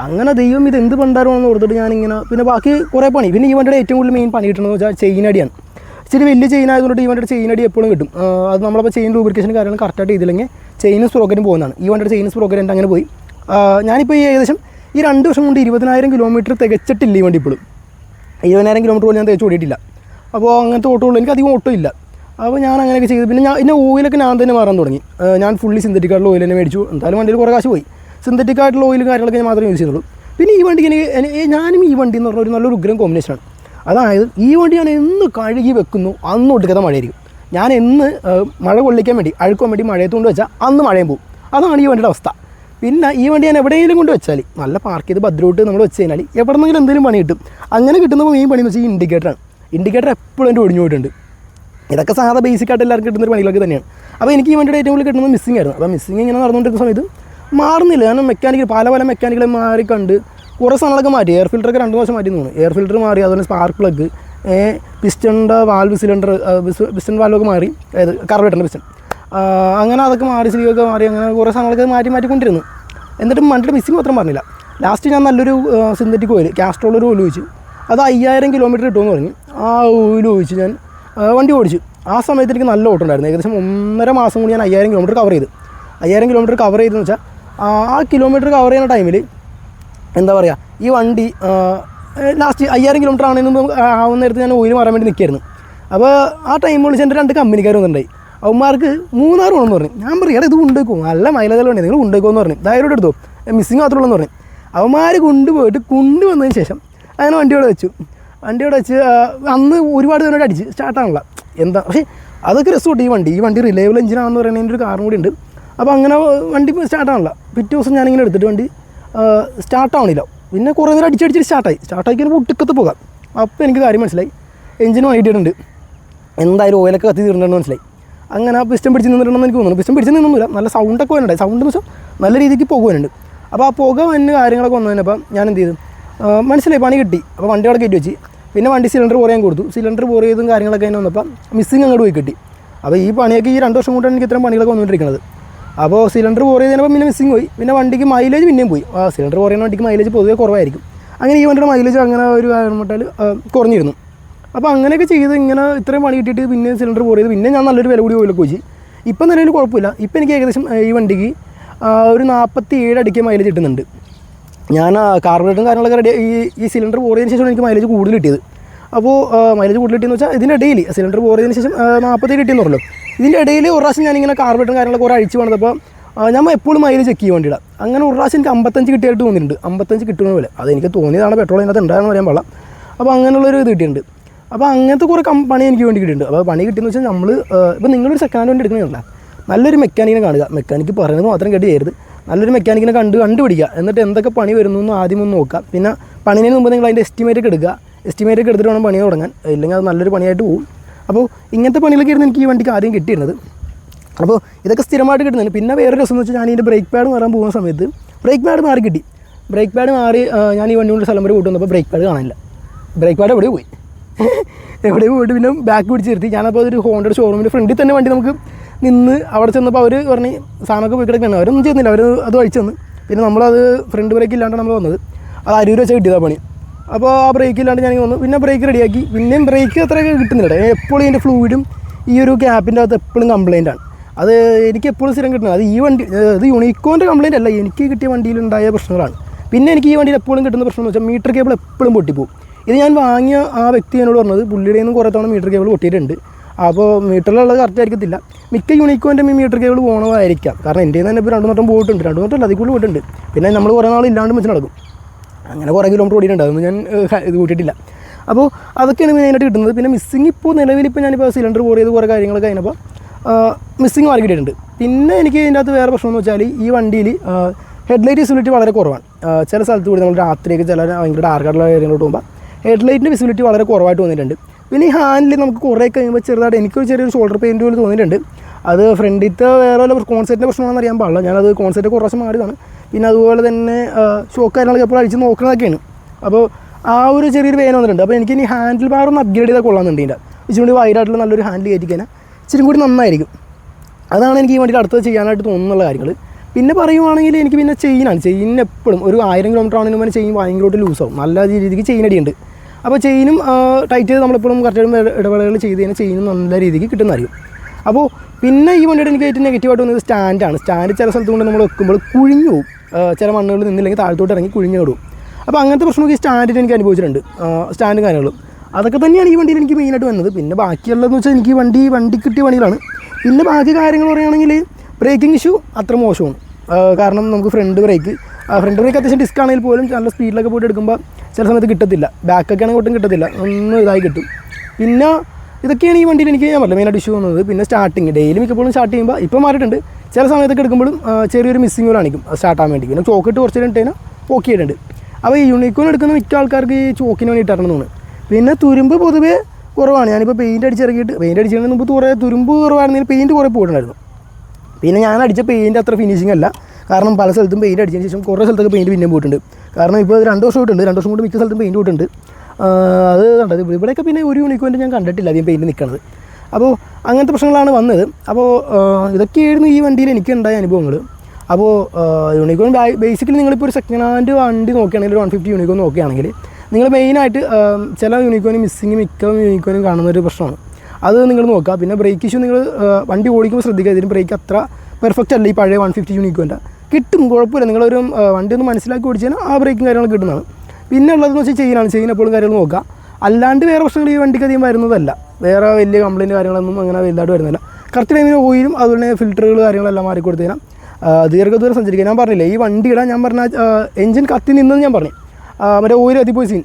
അങ്ങനെ ദൈവം ഇത് എന്ത് പണ്ടാരമാണെന്ന് ഓർത്തിട്ട് ഞാനിങ്ങനെ പിന്നെ ബാക്കി കുറേ പണി. പിന്നെ ഈ വണ്ടിയുടെ ഏറ്റവും കൂടുതൽ മെയിൻ പണി കിട്ടുന്നത് വെച്ചാൽ ചെയിൻ അടിയാണ്. ഇച്ചിരി വലിയ ചെയിൻ ആയതുകൊണ്ട് ഈ വണ്ടിയുടെ ചെയിൻ അടി എപ്പോഴും കിട്ടും. അത് നമ്മളപ്പോൾ ചെയിൻ ലൂബ്രിക്കേഷൻ കാര്യങ്ങൾ കറക്റ്റായിട്ട് ചെയ്തില്ലെങ്കിൽ ചെയിനും സ്പ്രോക്കറ്റും പോകുന്നതാണ്. ഈ വണ്ടിയുടെ ചെയിൻ സ്പ്രോക്കറ്റ് എന്റെ അങ്ങനെ പോയി. ഞാനിപ്പോൾ ഈ ഏകദേശം ഈ രണ്ട് വർഷം കൊണ്ട് ഇരുപതിനായിരം കിലോമീറ്റർ തികച്ചിട്ടില്ല ഈ വണ്ടി ഇപ്പോഴും. ഇരുപതിനായിരം കിലോമീറ്റർ പോലും ഞാൻ തികച്ചു ഓടിയിട്ടില്ല. അപ്പോൾ അങ്ങനത്തെ ഓട്ടമുള്ളൂ എനിക്ക് അധികം ഓട്ടം ഇല്ല. അപ്പോൾ ഞാൻ അങ്ങനെയൊക്കെ ചെയ്തു പിന്നെ ഞാൻ എന്റെ ഓയിലൊക്കെ ഞാൻ തന്നെ മാറാൻ തുടങ്ങി. ഞാൻ ഫുള്ളി സിന്തറ്റിക് ആയിട്ടുള്ള ഓയിൽ തന്നെ മേടിച്ചു. എന്തായാലും വണ്ടിയിൽ കുറേ കാശ് പോയി. സിന്തറ്റിക് ആയിട്ടുള്ള ഓയിലും കാര്യങ്ങളൊക്കെ ഞാൻ മാത്രമേ യൂസ് ചെയ്തുള്ളൂ. പിന്നെ ഈ വണ്ടിക്ക് എനിക്ക് ഞാനും ഈ വണ്ടി എന്ന് പറഞ്ഞാൽ ഒരു നല്ലൊരു ഉഗ്രം കോമ്പിനേഷനാണ് അതായത് ഈ വണ്ടി ഞാൻ എന്ന് കഴുകി വെക്കുന്നു അന്ന് ഒടുക്കത്തെ മഴയായിരിക്കും. ഞാൻ എന്ന് മഴ കൊള്ളിക്കാൻ വേണ്ടി അഴുക്കാൻ വേണ്ടി മഴയത്ത് കൊണ്ട് വെച്ചാൽ അന്ന് മഴയും പോകും അതാണ് ഈ വണ്ടിയുടെ അവസ്ഥ. പിന്നെ ഈ വണ്ടി ഞാൻ എവിടെയെങ്കിലും കൊണ്ട് വെച്ചാൽ നല്ല പാർക്ക് ചെയ്ത് ഭദ്രമായിട്ട് നമ്മൾ വെച്ച് കഴിഞ്ഞാൽ എവിടെ നിന്നെങ്കിലും എന്തെങ്കിലും പണി കിട്ടും. അങ്ങനെ കിട്ടുന്ന മെയിൻ പണി എന്ന് വെച്ചാൽ ഇൻഡിക്കേറ്ററാണ് ഇൻഡിക്കേറ്റർ എപ്പോഴും എന്റെ ഒടിഞ്ഞു പോയിട്ടുണ്ട്. ഇതൊക്കെ സാധാ ബേസിക് ആയിട്ട് എല്ലാവർക്കും കിട്ടുന്ന ഒരു പണികളൊക്കെ തന്നെയാണ്. അപ്പോൾ എനിക്ക് ഈ വണ്ടിയുടെ ഏറ്റവും കൂടുതൽ കിട്ടുന്നത് മിസ്സിംഗ് ആയിരുന്നു. അപ്പോൾ മിസ്സിംഗ് ഇങ്ങനെ നടന്നുകൊണ്ടിരിക്കുന്ന സമയത്ത് മാറുന്നില്ല. കാരണം മെക്കാനിക്കൽ പല പല മെക്കാനിക്കൽ മാറി കുറേ സാധനങ്ങളൊക്കെ മാറ്റി. എയർ ഫിൽറ്ററൊക്കെ രണ്ട് മാസം മാറ്റി തോന്നുന്നു. എയർ ഫിൽറ്റർ മാറി അതുപോലെ സ്പാർക്ക് പ്ലഗ് പിസ്റ്റന്റെ വാൽവ് സിലിണ്ടർ പിസ്റ്റൺ വാൽവൊക്കെ മാറി. അതായത് കാർബറേറ്ററിന്റെ പിസ്റ്റൺ അങ്ങനെ അതൊക്കെ മാറി സ്ലീവൊക്കെ മാറി അങ്ങനെ കുറേ സാധനങ്ങളൊക്കെ മാറ്റി മാറ്റിക്കൊണ്ടിരുന്നു എന്നിട്ടും വണ്ടിയുടെ മിസ്സിങ് മാത്രം പറഞ്ഞില്ല. ലാസ്റ്റ് ഞാൻ നല്ലൊരു സിന്തറ്റിക് ഓയിൽ കാസ്ട്രോൾ ഒരു ഓയിൽ ഒഴിച്ചു. അത് അയ്യായിരം കിലോമീറ്റർ കിട്ടുമെന്ന് പറഞ്ഞു. ആ ഓയിൽ ഒഴിച്ച് ഞാൻ വണ്ടി ഓടിച്ചു. ആ സമയത്ത് എനിക്ക് നല്ല ഓട്ടം ഉണ്ടായിരുന്നു. ഏകദേശം ഒന്നര മാസം കൂടി ഞാൻ അയ്യായിരം കിലോമീറ്റർ കവർ ചെയ്തു. അയ്യായിരം കിലോമീറ്റർ കവർ ചെയ്തെന്ന് വെച്ചാൽ ആ കിലോമീറ്റർ കവർ ചെയ്യുന്ന ടൈമിൽ എന്താ പറയുക ഈ വണ്ടി ലാസ്റ്റ് അയ്യായിരം കിലോമീറ്റർ ആണെന്ന് ആവുന്ന നേരത്ത് ഞാൻ ഓയിൽ മാറാൻ വേണ്ടി നിൽക്കായിരുന്നു അപ്പോൾ ആ ടൈം വിളിച്ച് എന്റെ രണ്ട് കമ്പനിക്കാർ വന്നിട്ടുണ്ടായി. അവന്മാർക്ക് മൂന്നാർ വേണമെന്ന് പറഞ്ഞു. ഞാൻ പറയും എടാ ഇത് കൊണ്ടുപോയിക്കോ. നല്ല മൈലേജ് വേണ്ടി നിങ്ങൾ കൊണ്ടുപോയിക്കോ എന്ന് പറഞ്ഞു. ധൈര്യം എടുത്തോ. മിസ്സിങ് മാത്രമേ ഉള്ളൂ എന്ന് പറഞ്ഞു. അവന്മാർ കൊണ്ടുപോയിട്ട് കൊണ്ടുവന്നതിന് ശേഷം അങ്ങനെ വണ്ടി അവിടെ വെച്ചു. വണ്ടി അവിടെ വെച്ച് അന്ന് ഒരുപാട് പേരോട് അടിച്ച് സ്റ്റാർട്ടാണല്ല എന്താ പക്ഷേ അതൊക്കെ രസമുണ്ട് ഈ വണ്ടി. ഈ വണ്ടി റിലയബിൾ എഞ്ചിനാണെന്ന് പറയുന്നതിന്റെ ഒരു കാറും കൂടി ഉണ്ട്. അപ്പോൾ അങ്ങനെ വണ്ടി സ്റ്റാർട്ടാണല്ല പിറ്റേ ദിവസം ഞാനിങ്ങനെ എടുത്തിട്ട് വണ്ടി സ്റ്റാർട്ടാവണില്ല പിന്നെ കുറേ നേരം അടിച്ചടിച്ചിട്ട് സ്റ്റാർട്ടായി സ്റ്റാർട്ടായി കഴിഞ്ഞാൽ ഒട്ടുക്കത്ത് പോകാം. അപ്പോൾ എനിക്ക് കാര്യം മനസ്സിലായി. എഞ്ചിനും ആയിട്ടുണ്ട് എന്തായാലും ഓയിലൊക്കെ കത്തി തീർന്നിട്ടുണ്ടെന്ന് മനസ്സിലായി. അങ്ങനെ ആ പിസ്റ്റം പിടിച്ച് നിന്നിട്ടുണ്ടെന്ന് എനിക്ക് തോന്നുന്നു. പിസ്റ്റം പിടിച്ച് നിന്നൊന്നുമില്ല. നല്ല സൗണ്ടൊക്കെ വരുന്നുണ്ട് സൗണ്ട് വെച്ചാൽ നല്ല രീതിക്ക് പോകുവാനുണ്ട് അപ്പോൾ ആ പുക വന്ന് കാര്യങ്ങളൊക്കെ വന്നു ഞാൻ എന്ത് ചെയ്തു? മനസ്സിലായി. പണി കിട്ടി. അപ്പോൾ വണ്ടി അവിടെ കയറ്റി വെച്ച്. പിന്നെ വണ്ടി സിലിണ്ടർ പോറിയാൻ കൊടുത്തു. സിലിണ്ടർ പോർ കാര്യങ്ങളൊക്കെ അതിന് വന്നപ്പോൾ മിസ്സിങ് അങ്ങോട്ട് പോയി കിട്ടി. അപ്പോൾ ഈ പണിയൊക്കെ ഈ രണ്ട് വർഷം കൊണ്ടാണ് എനിക്ക് ഇത്രയും പണികളൊക്കെ വന്നുകൊണ്ടിരിക്കുന്നത്. അപ്പോൾ സിലിണ്ടർ പോർ ചെയ്തപ്പോൾ പിന്നെ മിസ്സിങ് പോയി. പിന്നെ വണ്ടിക്ക് മൈലേജ് പിന്നെയും പോയി. ആ സിലിണ്ടർ പോർ ചെയ്യുന്ന വണ്ടിക്ക് മൈലേജ് പൊതുവേ കുറവായിരിക്കും. അങ്ങനെ ഈ വണ്ടിയുടെ മൈലേജ് അങ്ങനെ ഒരു കാരണപ്പെട്ടാൽ കുറഞ്ഞിരുന്നു. അപ്പോൾ അങ്ങനെയൊക്കെ ചെയ്ത് ഇങ്ങനെ ഇത്രയും പണി കിട്ടിയിട്ട് പിന്നെ സിലിണ്ടർ പോർ ചെയ്ത് പിന്നെ ഞാൻ നല്ലൊരു വില കൂടി ഓയിലൊക്കെ വെച്ച് ഇപ്പം നിലവിൽ കുഴപ്പമില്ല. ഇപ്പം എനിക്ക് ഏകദേശം ഈ വണ്ടിക്ക് ഒരു നാൽപ്പത്തി ഏഴ് അടിക്ക് മൈലേജ് കിട്ടുന്നുണ്ട്. ഞാൻ കാർബറേറ്ററും കാര്യങ്ങളൊക്കെ റെഡി ഈ ഈ സിലിണ്ടർ പോർ ചെയ്തതിന് ശേഷം എനിക്ക് മൈലേജ് കൂടുതൽ കിട്ടിയത്. അപ്പോൾ മൈലേജ് കൂടുതൽ കിട്ടിയെന്ന് വെച്ചാൽ ഇതിന്റെ ഇടയിൽ സിലിണ്ടർ പോറിയതിന് ശേഷം നാൽപ്പത്തേഴ് കിട്ടിയെന്ന് പറഞ്ഞല്ലോ. ഇതിന്റെ ഇടയിൽ ഒരു പ്രാവശ്യം ഞാനിങ്ങനെ കാർബറേറ്ററും കാര്യങ്ങളൊക്കെ കുറേ അഴിച്ച് വന്നപ്പോൾ ഞാൻ എപ്പോഴും മൈലേജ് ചെക്ക് ചെയ്യാൻ വേണ്ടിയിടാം. അങ്ങനെ ഒരു പ്രാവശ്യം എനിക്ക് അമ്പത്തഞ്ച് കിട്ടിയായിട്ട് തോന്നിയിട്ടുണ്ട്. അമ്പത്തഞ്ച് കിട്ടുന്ന പോലെ. അത് എനിക്ക് തോന്നിയതാണ് പെട്രോൾ അതിനകത്ത് ഉണ്ടായെന്ന് പറയാൻ പാടില്ല. അപ്പോൾ അങ്ങനെയുള്ളൊരു ഇത് കിട്ടിയിട്ടുണ്ട്. അപ്പോൾ അങ്ങനത്തെ കുറേ പണി എനിക്ക് വേണ്ടി കിട്ടിയിട്ടുണ്ട്. അപ്പോൾ പണി കിട്ടിയെന്ന് വെച്ചാൽ നമ്മൾ ഇപ്പോൾ നിങ്ങളൊരു സെക്കൻഡ് ഹാൻഡ് വണ്ടി എടുക്കുന്നില്ല നല്ലൊരു മെക്കാനിക്കിനെ കാണുക. മെക്കാനിക്ക് പറയുന്നത് മാത്രം കേട്ട് നല്ലൊരു മെക്കാനിക്കിനെ കണ്ട് കണ്ടുപിടിക്കുക. എന്നിട്ട് എന്തൊക്കെ പണി വരുന്നു എന്ന് ആദ്യം ഒന്ന് നോക്കുക. പിന്നെ പണിന് മുമ്പ് നിങ്ങൾ അതിന്റെ എസ്റ്റിമേറ്റ് ഒക്കെ എടുക്കുക. എസ്റ്റിമേറ്റ് ഒക്കെ എടുത്തിട്ട് വേണം പണി തുടങ്ങാൻ. ഇല്ലെങ്കിൽ അത് നല്ലൊരു പണിയായിട്ട് പോകും അപ്പോൾ ഇങ്ങനത്തെ പണികളൊക്കെ ആയിരുന്നു എനിക്ക് ഈ വണ്ടിക്ക് ആദ്യം കിട്ടിയിരുന്നത്. അപ്പോൾ ഇതൊക്കെ സ്ഥിരമായിട്ട് കിട്ടുന്നുണ്ട്. പിന്നെ വേറെ രസം എന്ന് വെച്ചാൽ ഞാൻ ഇതിന്റെ ബ്രേക്ക് പാഡ് മാറാൻ പോകുന്ന സമയത്ത് ബ്രേക്ക് പാഡ് മാറി കിട്ടി. ബ്രേക്ക് പാഡ് മാറി ഞാൻ ഈ വണ്ടി കൊണ്ട് സ്ഥലം വരെ കൂട്ടി വന്നപ്പോൾ ബ്രേക്ക് പാഡ് കാണില്ല. ബ്രേക്ക് പാഡ് എവിടെ പോയി. എവിടെ പോയിട്ട് പിന്നെ ബാക്ക് പിടിച്ച് നിർത്തി. ഞാനപ്പോൾ അതൊരു ഹോണ്ടയുടെ ഷോറൂമിന്റെ ഫ്രണ്ടിൽ തന്നെ വണ്ടി നമുക്ക് നിന്ന് അവിടെ ചെന്നപ്പോൾ അവർ പറഞ്ഞ് സാധനമൊക്കെ പോയി കിടക്കണം. അവരൊന്നും ചെയ്യുന്നില്ല അവർ അത് അഴിച്ചു തന്നു. പിന്നെ നമ്മളത് ഫ്രണ്ട് ബ്രേക്ക് ഇല്ലാണ്ടാണ് നമ്മൾ വന്നത്. അത് അരൂർ വെച്ചാൽ കിട്ടിയതാണ് പണി. അപ്പോൾ ആ ബ്രേക്ക് ഇല്ലാണ്ട് ഞാൻ വന്നു പിന്നെ ബ്രേക്ക് റെഡിയാക്കി പിന്നെയും ബ്രേക്ക് അത്രയൊക്കെ കിട്ടുന്നില്ല എപ്പോഴും ഇതിന്റെ ഫ്ലൂയിഡും ഈ ഒരു ക്യാപ്പിന്റെ അകത്ത് എപ്പോഴും കംപ്ലൈന്റ് ആണ്. അത് എനിക്ക് എപ്പോഴും സ്ഥിരം കിട്ടുന്നത് അത് ഈ വണ്ടി അത് യൂണിക്കോന്റെ കംപ്ലൈന്റ് അല്ല. എനിക്ക് കിട്ടിയ വണ്ടിയിലുണ്ടായ പ്രശ്നങ്ങളാണ്. പിന്നെ എനിക്ക് ഈ വണ്ടിയിൽ എപ്പോഴും കിട്ടുന്ന പ്രശ്നം എന്ന് വെച്ചാൽ മീറ്റർ കേബിൾ എപ്പോഴും പൊട്ടിപ്പോകും ഇത് ഞാൻ വാങ്ങിയ ആ വ്യക്തി എന്നോട് പറഞ്ഞത് പുള്ളിയുടെ നിന്ന് കുറേ തവണ മീറ്റർ കേബിൾ പൊട്ടിയിട്ടുണ്ട്. അപ്പോൾ മീറ്ററിലുള്ളത് കറക്റ്റ് ആയിരിക്കത്തില്ല. മിക്ക യൂണിക്കോന്റെ മീറ്റർ കേബിൾ പോകണമായിരിക്കാം കാരണം എന്റെ തന്നെ ഇപ്പോൾ രണ്ട് വട്ടം പോയിട്ടുണ്ട്. രണ്ട് വട്ടം അല്ല അതിൽ കൂടുതൽ പോയിട്ടുണ്ട്. പിന്നെ നമ്മൾ കുറേ നാൾ ഇല്ലാണ്ട് വെച്ച് നടക്കും. അങ്ങനെ കുറേ കിലോമീറ്റർ ഓടിയിട്ടുണ്ട്. അതൊന്നും ഞാൻ ഇത് കൂട്ടിയിട്ടില്ല. അപ്പോൾ അതൊക്കെയാണ് മെയിനായിട്ട് കിട്ടുന്നത്. പിന്നെ മിസ്സിങ് ഇപ്പോൾ നിലവിൽ ഇപ്പോൾ ഞാനിപ്പോൾ സിലിണ്ടർ ബോർ ചെയ്ത് കുറേ കാര്യങ്ങളൊക്കെ കഴിഞ്ഞപ്പോൾ മിസ്സിങ് മാറി കിട്ടിയിട്ടുണ്ട്. പിന്നെ എനിക്ക് ഇതിന്റെ അകത്ത് വേറെ പ്രശ്നം എന്ന് വെച്ചാൽ ഈ വണ്ടിയിൽ ഹെഡ്ലൈറ്റ് വിസിബിലിറ്റി വളരെ കുറവാണ്. ചില സ്ഥലത്ത് കൂടി നമ്മൾ രാത്രിയൊക്കെ ചില ഭയങ്കര ഡാർക്കായിട്ടുള്ള ഏരിയയിലോട്ട് പോകുമ്പോൾ ഹെഡ്ലൈറ്റിന്റെ വിസിബിലിറ്റി വളരെ കുറവായിട്ട് തോന്നിയിട്ടുണ്ട്. പിന്നെ ഈ ഹാൻഡിൽ നമുക്ക് കുറേ കഴിയുമ്പോൾ ചെറുതായിട്ട് എനിക്കൊരു ചെറിയൊരു ഷോൾഡർ പെയിന്റ് പോലെ തോന്നിയിട്ടുണ്ട്. അത് ഫ്രണ്ടിലത്തെ വേറെ വല്ല കോൺസെപ്റ്റിന്റെ പ്രശ്നമാണെന്ന് അറിയാൻ പാടില്ല. ഞാനത് കോൺസെപ്റ്റ് കുറേ പ്രാവശ്യം മാറിയതാണ്. പിന്നെ അതുപോലെ തന്നെ ഷോക്ക് കാര്യങ്ങളൊക്കെ എപ്പോഴും അടിച്ച് നോക്കുന്നതൊക്കെയാണ് അപ്പോൾ ആ ഒരു ചെറിയൊരു വേന വന്നിട്ടുണ്ട്. അപ്പോൾ എനിക്ക് ഇനി ഹാൻഡിൽ ബാർ ഒന്ന് അപ്ഗ്രേഡ് ചെയ്താൽ കൊള്ളാമെന്നുണ്ട് ഇതിന്റെ ഇച്ചിരി കൂടി വൈഡായിട്ടുള്ള നല്ലൊരു ഹാൻഡിൽ കയറ്റിക്കാൻ ഇച്ചിരി കൂടി നന്നായിരിക്കും. അതാണ് എനിക്ക് ഈ വണ്ടിയിൽ അടുത്തത് ചെയ്യാനായിട്ട് തോന്നുന്നുള്ള കാര്യങ്ങൾ പിന്നെ പറയുവാണെങ്കിൽ എനിക്ക് പിന്നെ ചെയിനാണ് ചെയിൻ എപ്പോഴും ഒരു ആയിരം കിലോമീറ്റർ ആണെങ്കിലും പിന്നെ ചെയിൻ ഭയങ്കരമായിട്ട് ലൂസാവും നല്ല രീതിക്ക് ചെയിൻ അടിയുണ്ട്. അപ്പോൾ ചെയിനും ടൈറ്റ് ചെയ്ത് നമ്മളെപ്പോഴും കറക്റ്റ് ഇടവേളകൾ ചെയ്ത് കഴിഞ്ഞാൽ ചെയിനും നല്ല രീതിക്ക് കിട്ടുന്നതായിരിക്കും. അപ്പോൾ പിന്നെ ഈ വണ്ടിയുടെ എനിക്ക് ഏറ്റവും നെഗറ്റീവായിട്ട് വന്നത് സ്റ്റാൻഡാണ് സ്റ്റാൻഡ് ചില സ്ഥലത്ത് കൊണ്ട് നമ്മൾ വെക്കുമ്പോൾ കുഴിഞ്ഞു പോകും ചില മണ്ണുകൾ നിന്നില്ലെങ്കിൽ താഴത്തോട്ട് ഇറങ്ങി കുഴിഞ്ഞു കിടും അപ്പോൾ അങ്ങനത്തെ പ്രശ്നമൊക്കെ ഈ സ്റ്റാൻഡിൽ എനിക്ക് അനുഭവിച്ചിട്ടുണ്ട്. സ്റ്റാൻഡ് കാര്യങ്ങളും. അതൊക്കെ തന്നെയാണ് ഈ വണ്ടിയിൽ എനിക്ക് മെയിനായിട്ട് വന്നത്. പിന്നെ ബാക്കിയുള്ളതെന്ന് വെച്ചാൽ എനിക്ക് വണ്ടി വണ്ടി കിട്ടിയ വണ്ടികളാണ്. പിന്നെ ബാക്കി കാര്യങ്ങൾ പറയുകയാണെങ്കിൽ ബ്രേക്കിംഗ് ഇഷ്യൂ അത്ര മോശമാണ്. കാരണം നമുക്ക് ഫ്രണ്ട് ബ്രേക്ക് ഫ്രണ്ട് ബ്രേക്ക് അത്യാവശ്യം ഡിസ്ക് ആണെങ്കിൽ പോലും നല്ല സ്പീഡിലൊക്കെ പോയിട്ട് എടുക്കുമ്പോൾ ചില സമയത്ത് കിട്ടത്തില്ല. ബാക്കൊക്കെ ആണെങ്കിൽ ഒട്ടും കിട്ടത്തില്ല. ഒന്നും ഇതായി കിട്ടും. പിന്നെ ഇതൊക്കെയാണ് ഈ വണ്ടിയിൽ എനിക്ക് ഞാൻ പറഞ്ഞത് മെയിനായിട്ട് ഇഷ്യൂ വന്നത്. പിന്നെ സ്റ്റാർട്ടിങ് ഡെയിലി മിക്കപ്പോഴും സ്റ്റാർട്ട് ചെയ്യുമ്പോൾ ഇപ്പോൾ മാറിയിട്ടുണ്ട്. ചില സമയത്തൊക്കെ എടുക്കുമ്പോഴും ചെറിയൊരു മിസ്സിങ്ങ് പോലെ കാണിക്കും. സ്റ്റാർട്ട് ആകാൻ വേണ്ടി. പിന്നെ ചോക്കിട്ട് കുറച്ച് നേരം കഴിഞ്ഞാൽ ഓക്കെ ആയിട്ടുണ്ട് അപ്പോൾ ഈ യൂണിക്കോൺ എടുക്കുന്ന മിക്ക ആൾക്കാർക്ക് ഈ ചോക്കിന് വേണ്ടി ഇട്ടാണെന്ന് തോന്നുന്നു. പിന്നെ തുരുമ്പ് പൊതുവേ കുറവാണ്. ഞാനിപ്പോൾ പെയിന്റ് അടിച്ചിറങ്ങിയിട്ട് പെയിന്റ് അടിച്ചതിന് മുമ്പ് കുറേ തുരുമ്പ് കുറവായിരുന്നെങ്കിൽ പെയിന്റ് കുറേ പോയിട്ടുണ്ടായിരുന്നു. പിന്നെ ഞാൻ അടിച്ച പെയിന്റ് അത്ര ഫിനിഷിംഗ് അല്ല. കാരണം പല സ്ഥലത്തും പെയിന്റ് അടിച്ചതിന് ശേഷം കുറേ സ്ഥലത്തൊക്കെ പെയിന്റ് പിന്നെയും പോയിട്ടുണ്ട്. കാരണം ഇപ്പോൾ രണ്ട് വർഷം പോയിട്ടുണ്ട് രണ്ട് വർഷം കൊണ്ട് മിക്ക സ്ഥലത്തും പെയിന്റ് പോയിട്ടുണ്ട്. അത് കണ്ടത് ഇവിടെയൊക്കെ പിന്നെ ഒരു യൂണിക്കോന്റെ ഞാൻ കണ്ടിട്ടില്ല. അധികം പെയിന്റ് നിൽക്കുന്നത് അപ്പോൾ അങ്ങനത്തെ പ്രശ്നങ്ങളാണ് വന്നത്. അപ്പോൾ ഇതൊക്കെയായിരുന്നു ഈ വണ്ടിയിൽ എനിക്ക് ഉണ്ടായ അനുഭവങ്ങൾ. അപ്പോൾ യൂണിക്കോൺ ബേസിക്കലി നിങ്ങളിപ്പോൾ ഒരു സെക്കൻഡ് ഹാൻഡ് വണ്ടി നോക്കുകയാണെങ്കിൽ ഒരു വൺ ഫിഫ്റ്റി യൂണിക്കോൺ നോക്കുകയാണെങ്കിൽ നിങ്ങൾ മെയിനായിട്ട് ചില യൂണിക്കോണും മിസ്സിങ് മിക്ക യൂണിക്കോണും കാണുന്ന ഒരു പ്രശ്നമാണ്. അത് നിങ്ങൾ നോക്കുക. പിന്നെ ബ്രേക്ക് ഇഷ്യൂ നിങ്ങൾ വണ്ടി ഓടിക്കുമ്പോൾ ശ്രദ്ധിക്കുക. ഇതിന് ബ്രേക്ക് അത്ര പെർഫെക്റ്റ് അല്ല ഈ പഴയ വൺ ഫിഫ്റ്റി യൂണിക്കോന്റെ കിട്ടും കുഴപ്പമില്ല. നിങ്ങളൊരു വണ്ടി ഒന്ന് മനസ്സിലാക്കി ഓടിച്ചാൽ ആ ബ്രേക്കും കാര്യങ്ങൾ കിട്ടുന്നതാണ്. പിന്നെ ഉള്ളതെന്ന് വെച്ചാൽ ചെയിനാണ് ചെയിൻ എപ്പോഴും കാര്യങ്ങൾ നോക്കുക. അല്ലാണ്ട് വേറെ പ്രശ്നങ്ങൾ ഈ വണ്ടിക്ക് അധികം വരുന്നതല്ല. വേറെ വലിയ കംപ്ലയിന്റ് കാര്യങ്ങളൊന്നും അങ്ങനെ വലുതായിട്ട് വരുന്നില്ല. കറക്റ്റ് ടൈമിന് ഓയിലും അതുപോലെ ഫിൽറ്ററുകൾ കാര്യങ്ങളെല്ലാം മാറി കൊടുത്തു കഴിഞ്ഞാൽ ദീർഘദൂരം സഞ്ചരിക്കുക ഞാൻ പറഞ്ഞില്ലേ ഈ വണ്ടിയുടെ ഞാൻ പറഞ്ഞ എഞ്ചിൻ കത്തി നിന്നെന്ന് ഞാൻ പറഞ്ഞു. മറ്റേ ഓയിൽ എത്തിപ്പോയി സീൻ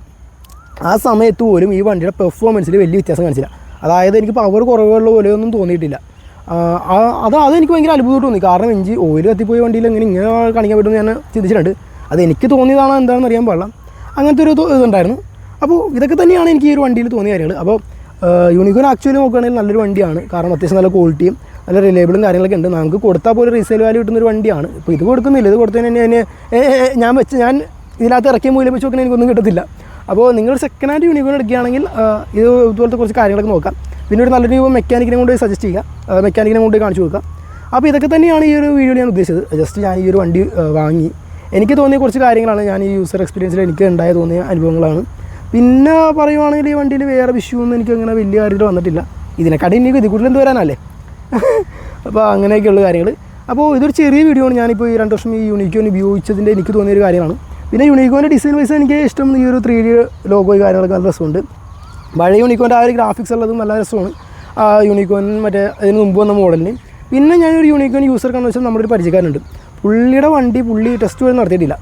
ആ സമയത്ത് പോലും ഈ വണ്ടിയുടെ പെർഫോമൻസിൽ വലിയ വ്യത്യാസം കാണിച്ചില്ല. അതായത് എനിക്ക് പവർ കുറവുള്ള പോലെയൊന്നും തോന്നിയിട്ടില്ല. ആ, ആ- അത് അതെനിക്ക് ഭയങ്കര അത്ഭുതമായിട്ട് തോന്നി. കാരണം എഞ്ചി ഓയിൽ കത്തിപ്പോയ വണ്ടിയിൽ എങ്ങനെ ഇങ്ങനെ കാണിക്കാൻ പറ്റുമെന്ന് ഞാൻ ചിന്തിച്ചിട്ടുണ്ട്. അത് എനിക്ക് തോന്നിയതാണോ എന്താണെന്ന് അറിയാൻ പാടില്ല. അങ്ങനത്തെ ഒരു ഇത് ഇതുണ്ടായിരുന്നു അപ്പോൾ ഇതൊക്കെ തന്നെയാണ് എനിക്ക് ഈ ഒരു വണ്ടിയിൽ തോന്നിയ കാര്യങ്ങൾ. അപ്പോൾ യൂണിക്കോൺ ആക്ച്വലി നോക്കുകയാണെങ്കിൽ നല്ലൊരു വണ്ടിയാണ്. കാരണം അത്യാവശ്യം നല്ല ക്വാളിറ്റിയും നല്ല റിലേബിളും കാര്യങ്ങളൊക്കെ ഉണ്ട്. നമുക്ക് കൊടുത്താൽ പോലും റീസെയിൽ വാല്യൂ കിട്ടുന്ന ഒരു വണ്ടിയാണ്. ഇപ്പോൾ ഇത് കൊടുക്കുന്നില്ല. ഇത് കൊടുത്തതിന് തന്നെ ഞാൻ വെച്ച് ഞാൻ ഇതിനകത്ത് ഇറക്കിയ മൂല്യം വെച്ച് നോക്കണേ എനിക്കൊന്നും കിട്ടത്തില്ല. അപ്പോൾ നിങ്ങൾ സെക്കൻഡ് ഹാൻഡ് യൂണിക്കോൺ എടുക്കുകയാണെങ്കിൽ ഇത് ഇതുപോലത്തെ കുറച്ച് കാര്യങ്ങളൊക്കെ നോക്കാം. പിന്നെ ഒരു നല്ലൊരു മെക്കാനിക്കിനെ കൊണ്ട് സജസ്റ്റ് ചെയ്യുക മെക്കാനിക്കിനെ കൊണ്ട് കാണിച്ചു കൊടുക്കുക അപ്പോൾ ഇതൊക്കെ തന്നെയാണ് ഈ ഒരു വീഡിയോ ഞാൻ ഉദ്ദേശിച്ചത്. ജസ്റ്റ് ഞാൻ ഈ ഒരു വണ്ടി വാങ്ങി. എനിക്ക് തോന്നിയ കുറച്ച് കാര്യങ്ങളാണ് ഞാൻ ഈ യൂസർ എക്സ്പീരിയൻസിൽ എനിക്ക് ഉണ്ടായ തോന്നിയ അനുഭവങ്ങളാണ്. പിന്നെ പറയുവാണെങ്കിൽ ഈ വണ്ടിയിൽ വേറെ വിഷയമൊന്നും എനിക്ക് അങ്ങനെ വലിയ കാര്യത്തിൽ വന്നിട്ടില്ല. ഇതിനെക്കാട്ടി ഇനി ഇത് കൂടുതൽ എന്ത് വരാനല്ലേ? അപ്പോൾ അങ്ങനെയൊക്കെയുള്ള കാര്യങ്ങൾ. അപ്പോൾ ഇതൊരു ചെറിയ വീഡിയോ ആണ്. ഞാനിപ്പോൾ ഈ രണ്ട് വർഷം ഈ യൂണിക്കോൺ ഉപയോഗിച്ചതിന്റെ എനിക്ക് തോന്നിയ ഒരു കാര്യമാണ്. പിന്നെ യൂണിക്കോന്റെ ഡിസൈൻ വൈസ് എനിക്ക് ഇഷ്ടം ഈ ഒരു ത്രീ ഡി ലോഗോ കാര്യങ്ങളൊക്കെ നല്ല രസമുണ്ട്. പഴയ യൂണിക്കോന്റെ ആ ഒരു ഗ്രാഫിക്സ് ഉള്ളതും നല്ല രസമാണ്. ആ യൂണിക്കോൺ മറ്റേ അതിന് മുമ്പ് വന്ന മോഡലിന്. പിന്നെ ഞാനൊരു യൂണിക്കോൺ യൂസർ കണ്ടെന്ന് വെച്ചാൽ നമ്മുടെ ഒരു പരിചയക്കാരുണ്ട് പുള്ളിയുടെ വണ്ടി പുള്ളി ടെസ്റ്റ് വരെ നടത്തിയിട്ടില്ല.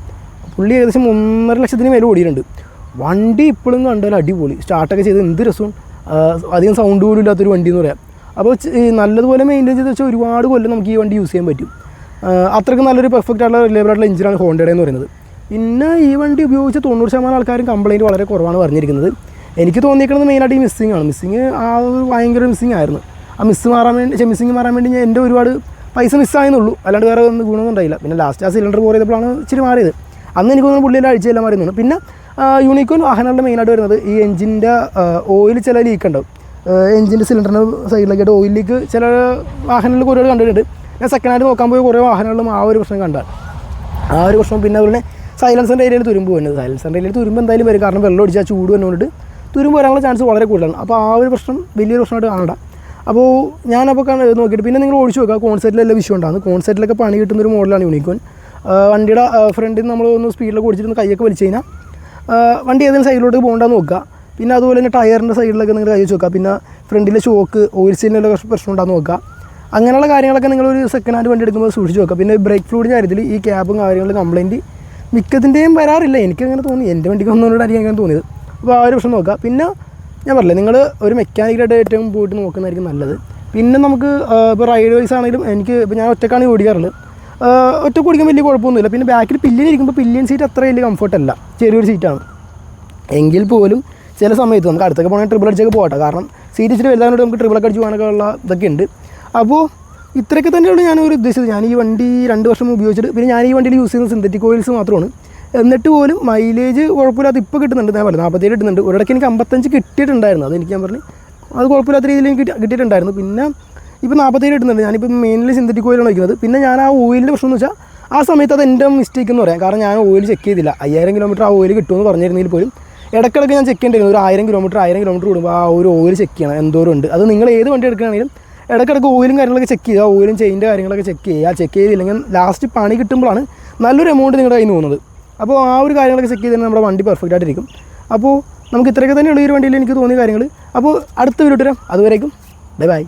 പുള്ളി ഏകദേശം ഒന്നര ലക്ഷത്തിന് മേലെ ഓടിയിട്ടുണ്ട്. വണ്ടി ഇപ്പോഴും കണ്ടാൽ അടിപൊളി. സ്റ്റാർട്ടൊക്കെ ചെയ്ത് എന്ത് രസവും അധികം സൗണ്ട് പോലും ഇല്ലാത്തൊരു വണ്ടി എന്ന് പറയാം. അപ്പോൾ നല്ലതുപോലെ മെയിന്റെയിൻ ചെയ്ത് വെച്ചാൽ ഒരുപാട് കൊല്ലം നമുക്ക് ഈ വണ്ടി യൂസ് ചെയ്യാൻ പറ്റും. അത്രയ്ക്ക് നല്ലൊരു പെർഫെക്റ്റ് ആയിട്ടുള്ള റിലേബിൾ ആയിട്ടുള്ള എഞ്ചിനാണ് ഹോണ്ടയുടെ എന്ന് പറയുന്നത്. പിന്നെ ഈ വണ്ടി ഉപയോഗിച്ച് തൊണ്ണൂറ് ശതമാനം ആൾക്കാരും കംപ്ലയിന്റ് വളരെ കുറവാണ് പറഞ്ഞിരിക്കുന്നത്. എനിക്ക് തോന്നിയിരിക്കുന്നത് മെയിനായിട്ട് ഈ മിസ്സിംഗ് ആണ്. മിസ്സിങ് ആ ഭയങ്കര മിസ്സിങ് ആയിരുന്നു. ആ മിസ്സ് മാറാൻ വേണ്ടി മിസ്സിങ് മാറാൻ വേണ്ടി ഞാൻ എന്റെ ഒരുപാട് പൈസ മിസ്സായെന്നുള്ളൂ അല്ലാണ്ട് വേറെ ഒന്നും ഗുണമൊന്നും ഉണ്ടായില്ല. പിന്നെ ലാസ്റ്റ് ആ സിലിണ്ടർ പോർ ചെയ്തപ്പോഴാണ് ഇച്ചിരി മാറിയത്. അന്ന് എനിക്ക് തോന്നുന്നു പുള്ളിയുടെ അഴിച്ചെല്ലാം മാറിയെന്നു പിന്നെ യൂണിക്കോൺ വാഹനങ്ങളുടെ മെയിനായിട്ട് വരുന്നത്. ഈ എഞ്ചിന്റെ ഓയിൽ ചില ലീക്ക് ഉണ്ടാവും എഞ്ചിന്റെ സിലിണ്ടറിന്റെ സൈഡിലൊക്കെയായിട്ട് ഓയിൽ ലീക്ക് ചില വാഹനങ്ങളിൽ കുറേ കണ്ടിട്ടുണ്ട്. ഞാൻ സെക്കൻഡ് ഹാൻഡ് നോക്കാൻ പോയി കുറേ വാഹനങ്ങളിലും ആ ഒരു പ്രശ്നം കണ്ടാൽ ആ ഒരു പ്രശ്നം പിന്നെ അതുപോലെ സൈലൻസറിന്റെ ഏരിയയിൽ തുരുമ്പ് വരുന്നത് സൈലൻസറിന്റെ ഏരിയയിൽ തുരുമ്പ് എന്തായാലും വരും. കാരണം വെള്ളം ഒടിച്ചാൽ ചൂട് വന്നുകൊണ്ടിട്ട് തുരുമ്പ് വരാനുള്ള ചാൻസ് വളരെ കൂടുതലാണ്. അപ്പോൾ ആ ഒരു പ്രശ്നം വലിയൊരു പ്രശ്നമായിട്ട് കാണണ്ട. അപ്പോൾ ഞാനപ്പോൾ നോക്കിയിട്ട് പിന്നെ നിങ്ങൾ ഓടിച്ചു നോക്കുക കോൺസെറ്റിലെല്ലാം വിഷയം ഉണ്ടാകുന്നു കോൺസെറ്റിലൊക്കെ പണി കിട്ടുന്ന ഒരു മോഡലാണ് യൂണിക്കോൺ വണ്ടിയുടെ ഫ്രണ്ടിൽ നമ്മൾ ഒന്ന് സ്പീഡിലൊക്കെ ഓടിച്ചിട്ട് കൈയൊക്കെ വലിച്ചു കഴിഞ്ഞാൽ വണ്ടി ഏതെങ്കിലും സൈഡിലോട്ട് പോകണ്ടെന്ന് നോക്കുക. പിന്നെ അതുപോലെ തന്നെ ടയറിന്റെ സൈഡിലൊക്കെ നിങ്ങൾ കൈ വെച്ച് നോക്കുക. പിന്നെ ഫ്രണ്ടിലെ ഷോക്ക് ഓയിൽ സീലിന്റെ പ്രശ്നം ഉണ്ടാകുന്ന നോക്കുക. അങ്ങനെയുള്ള കാര്യങ്ങളൊക്കെ നിങ്ങൾ ഒരു സെക്കൻഡ് ഹാൻഡ് വണ്ടി എടുക്കുമ്പോൾ സൂക്ഷിച്ച് നോക്കുക. പിന്നെ ബ്രേക്ക് ഫ്ലൂഡിന്റെ കാര്യത്തിൽ ഈ ക്യാബും കാര്യങ്ങളും കംപ്ലയിന്റ് മിക്കതിന്റെയും വരാറില്ല. എനിക്ക് അങ്ങനെ തോന്നി. എന്റെ വണ്ടിക്ക് ഒന്നുകൂടെ അങ്ങനെ തോന്നിയത്. അപ്പോൾ ആ ഒരു പ്രശ്നം നോക്കുക. പിന്നെ ഞാൻ പറയില്ല നിങ്ങൾ ഒരു മെക്കാനിക്കലായിട്ട് ഏറ്റവും പോയിട്ട് നോക്കുന്നതായിരിക്കും നല്ലത്. പിന്നെ നമുക്ക് ഇപ്പോൾ റൈഡ് വൈസ് ആണെങ്കിലും എനിക്ക് ഇപ്പോൾ ഞാൻ ഒറ്റക്കാണ് ഓടിക്കാറുള്ളത്. ഒറ്റ കുടിക്കാൻ വലിയ കുഴപ്പമൊന്നുമില്ല. പിന്നെ ബാക്കിൽ പില്ലിയൻ ഇരിക്കുമ്പോൾ പില്ലിയൻ സീറ്റ് അത്ര വലിയ കംഫർട്ടല്ല ചെറിയൊരു സീറ്റാണ് എങ്കിൽ പോലും ചില സമയത്ത് നമുക്ക് അടുത്തൊക്കെ പോകണമെങ്കിൽ ട്രിപ്പിൾ അടിച്ചൊക്കെ പോകട്ടെ. കാരണം സീറ്റ് ഇച്ചിരി വലുതായതുകൊണ്ട് നമുക്ക് ട്രിപ്പിളൊക്കെ അടിച്ച് പോകാനൊക്കെ ഉള്ള ഇതൊക്കെ ഉണ്ട്. അപ്പോൾ ഇത്രയൊക്കെ തന്നെയാണ് ഞാൻ ഒരു ഉദ്ദേശിച്ചത്. ഞാൻ ഈ വണ്ടി രണ്ട് വർഷം ഉപയോഗിച്ചിട്ട് പിന്നെ ഞാൻ ഈ വണ്ടിയിൽ യൂസ് ചെയ്യുന്ന സിന്തറ്റിക് ഓയിൽസ് മാത്രമാണ്. എന്നിട്ട് പോലും മൈലേജ് കുഴപ്പമില്ലാത്ത ഇപ്പോൾ കിട്ടുന്നുണ്ട്. ഞാൻ പറഞ്ഞു നാൽപ്പത്തേഴ് കിട്ടുന്നുണ്ട്. ഒരിടയ്ക്ക് എനിക്ക് അമ്പത്തഞ്ച് കിട്ടിയിട്ടുണ്ടായിരുന്നു. അത് എനിക്ക് ഞാൻ പറഞ്ഞു അത് കുഴപ്പമില്ലാത്ത രീതിയിൽ എനിക്ക് കിട്ടി- കിട്ടിയിട്ടുണ്ടായിരുന്നു. പിന്നെ ഇപ്പോൾ നാൽപ്പത്തേഴ് ഇടുന്നുണ്ട്. ഞാനിപ്പോൾ മെയിൻലി സിന്തറ്റിക് ഓയിലാണ് വയ്ക്കുന്നത് പിന്നെ ഞാൻ ആ ഓയിലിന്റെ പ്രശ്നം എന്ന് വെച്ചാൽ ആ സമയത്ത് അത് എന്റെ മിസ്റ്റേക്ക് എന്ന് പറയാം. കാരണം ഞാൻ ഓയിൽ ചെക്ക് ചെയ്തില്ല. അയ്യായിരം കിലോമീറ്റർ ആ ഓയിൽ കിട്ടുമെന്ന് പറഞ്ഞിരുന്നെങ്കിൽ പോലും ഇടയ്ക്കിടയ്ക്ക് ഞാൻ ചെക്ക് ചെയ്യേണ്ടിരുന്നു ഒരു ആയിരം കിലോമീറ്റർ ആയിരം കിലോമീറ്റർ കൂടുമ്പോൾ ആ ഒരു ഓയിൽ ചെക്ക് ചെയ്യണം എന്തോരം ഉണ്ട്. അത് നിങ്ങൾ ഏത് വണ്ടി എടുക്കുകയാണെങ്കിലും ഇടയ്ക്കിടയ്ക്ക് ഓയിലും കാര്യങ്ങളൊക്കെ ചെക്ക് ചെയ്യുക. ഓയിലും ചെയിന്റെ കാര്യങ്ങളൊക്കെ ചെക്ക് ചെയ്യുക. ചെക്ക് ചെയ്തില്ലെങ്കിൽ ലാസ്റ്റ് പണി കിട്ടുമ്പോഴാണ് നല്ലൊരു എമൗണ്ട് നിങ്ങളുടെ കയ്യിൽ നിന്ന് പോകുന്നത്. അപ്പോൾ ആ ഒരു കാര്യങ്ങളൊക്കെ ചെക്ക് ചെയ്താൽ നമ്മുടെ വണ്ടി പെർഫെക്റ്റ് ആയിട്ടിരിക്കും അപ്പോൾ നമുക്ക് ഇത്രയൊക്കെ തന്നെയുള്ള ഈ ഒരു വണ്ടിയിൽ എനിക്ക് തോന്നിയ കാര്യങ്ങൾ അപ്പോൾ അടുത്ത വീഡിയോ വരാം അതുവരേക്കും ബൈ ബൈ